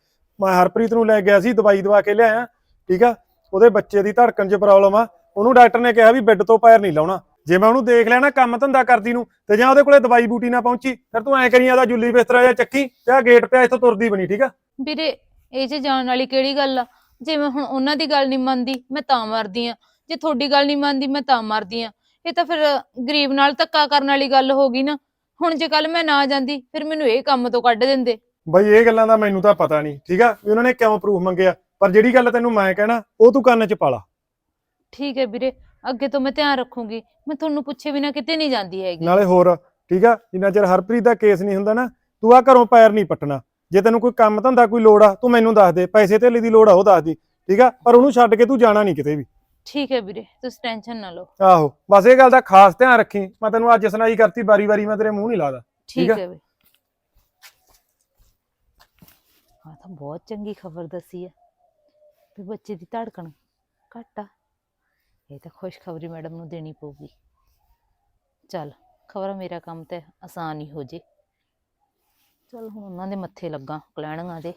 ਮੈਂ ਹਰਪ੍ਰੀਤ ਨੂੰ ਲੈ ਗਿਆ ਸੀ ਦਵਾਈ ਦਵਾ ਕੇ ਲਿਆਇਆ ਠੀਕ ਆ? ਉਹਦੇ ਬੱਚੇ ਦੀ ਧੜਕਣ 'ਚ ਪ੍ਰੋਬਲਮ ਆ। ਉਹਨੂੰ ਡਾਕਟਰ ਨੇ ਕਿਹਾ ਵੀ ਬੈੱਡ ਤੋਂ ਪੈਰ ਨਹੀਂ ਲਾਉਣਾ। ਜੇ ਮੈਂ ਉਹਨੂੰ ਦੇਖ ਲਿਆ ਨਾ ਕੰਮ ਧੰਦਾ ਕਰਦੀ ਨੂੰ ਤੇ ਜਾਂ ਉਹਦੇ ਕੋਲੇ ਦਵਾਈ ਬੂਟੀ ਨਾ ਪਹੁੰਚੀ ਫਿਰ ਤੂੰ ਐ ਕਰੀ ਆਦਾ ਜੁੱਲੀ ਬਿਸਤਰਾ ਜਾਂ ਚੱਕੀ ਤੇ ਆ ਗੇਟ ਪਿਆ ਇੱਥੋਂ ਤੁਰਦੀ ਬਣੀ ਠੀਕ ਆ? ਵੀਰੇ ਇਹ 'ਚ ਜਾਣ ਵਾਲੀ ਕਿਹੜੀ ਗੱਲ ਆ? ਜੇ ਮੈਂ ਹੁਣ ਉਹਨਾਂ ਦੀ ਗੱਲ ਨਹੀਂ ਮੰਨਦੀ ਮੈਂ ਤਾਂ ਮਰਦੀ ਆ ਜੇ ਤੁਹਾਡੀ ਗੱਲ ਨਹੀਂ ਮੰਨਦੀ ਮੈਂ ਤਾਂ ਮਰਦੀ ਆ ਇਹ ਤਾਂ ਫਿਰ ਗਰੀਬ ਨਾਲ ਧੱਕਾ ਕਰਨ ਵਾਲੀ ਗੱਲ ਹੋ ਗਈ ਨਾ। ਹੁਣ ਜੇ ਕੱਲ ਮੈਂ ਨਾ ਜਾਂਦੀ ਫਿਰ ਮੈਨੂੰ ਇਹ ਕੰਮ ਤੋਂ ਕੱਢ ਦਿੰਦੇ। ਬਾਈ ਇਹ ਗੱਲਾਂ ਦਾ ਮੈਨੂੰ ਤਾਂ ਪਤਾ ਨਹੀਂ ਠੀਕ ਆ? ਵੀ ਉਹਨਾਂ ਨੇ ਕਿਉਂ ਪ੍ਰੂਫ ਮੰਗਿਆ? ਪਰ ਜਿਹੜੀ ਗੱਲ ਤੈਨੂੰ ਮੈਂ ਕਹਿਣਾ ਉਹ ਤੂੰ ਕੰਨ 'ਚ ਪਾ ਲਾ। ਠੀਕ ਹੈ ਵੀਰੇ ਅੱਗੇ ਤੋਂ ਮੈਂ ਧਿਆਨ ਰੱਖੂੰਗੀ। ਮੈਂ ਤੁਹਾਨੂੰ ਪੁੱਛੇ ਬਿਨਾ ਕਿਤੇ ਨਹੀਂ ਜਾਂਦੀ ਹੈਗੀ। ਨਾਲੇ ਹੋਰ ਠੀਕ ਆ? ਜਿੰਨਾ ਚਿਰ ਹਰਪ੍ਰੀਤ ਦਾ ਕੇਸ ਨਹੀਂ ਹੁੰਦਾ ਨਾ ਤੂੰ ਆ ਘਰੋਂ ਪੈਰ ਨਹੀਂ ਪੱਟਣਾ। ਜੇ ਤੈਨੂੰ ਕੋਈ ਕੰਮ ਧੰਦਾ ਕੋਈ ਲੋੜ ਆ ਤੂੰ ਮੈਨੂੰ ਦੱਸ ਦੇ ਪੈਸੇ ਧੇਲੇ ਦੀ ਲੋੜ ਆ ਉਹ ਦੱਸ ਦੀ ਠੀਕ ਆ? ਪਰ ਉਹਨੂੰ ਛੱਡ ਕੇ ਤੂੰ ਜਾਣਾ ਨਹੀਂ ਕਿਤੇ ਵੀ। ਠੀਕ ਹੈ ਵੀਰੇ ਤੁਸੀਂ ਟੈਨਸ਼ਨ ਨਾ ਲਓ। ਆਹੋ ਬਸ ਇਹ ਗੱਲ ਦਾ ਖਾਸ ਧਿਆਨ ਰੱਖੀ। ਮੈਂ ਤੈਨੂੰ ਅੱਜ ਸੁਣਾਈ ਕਰਤੀ ਵਾਰੀ ਵਾਰੀ ਮੈਂ ਤੇਰੇ ਮੂੰਹ ਨਹੀਂ ਲਾਦਾ ਠੀਕ ਆ? ਹੈ ਵੀਰੇ। ਹਾਂ ਤਾਂ ਬਹੁਤ ਚੰਗੀ ਖਬਰ ਦੱਸੀ ਹੈ ਵੀ ਬੱਚੇ ਦੀ ਧੜਕਣ ਘੱਟ ਆ। ਇਹ ਤਾਂ ਖੁਸ਼ਖਬਰੀ ਮੈਡਮ ਨੂੰ ਦੇਣੀ ਪਊਗੀ। ਚੱਲ ਖਬਰ ਮੇਰਾ ਕੰਮ ਤੇ ਆਸਾਨ ਹੀ ਹੋ ਜੇ। ਚੱਲ ਹੁਣ ਉਹਨਾਂ ਦੇ ਮੱਥੇ ਲੱਗਾ ਕਲੈਣੀਆਂ ਦੇ।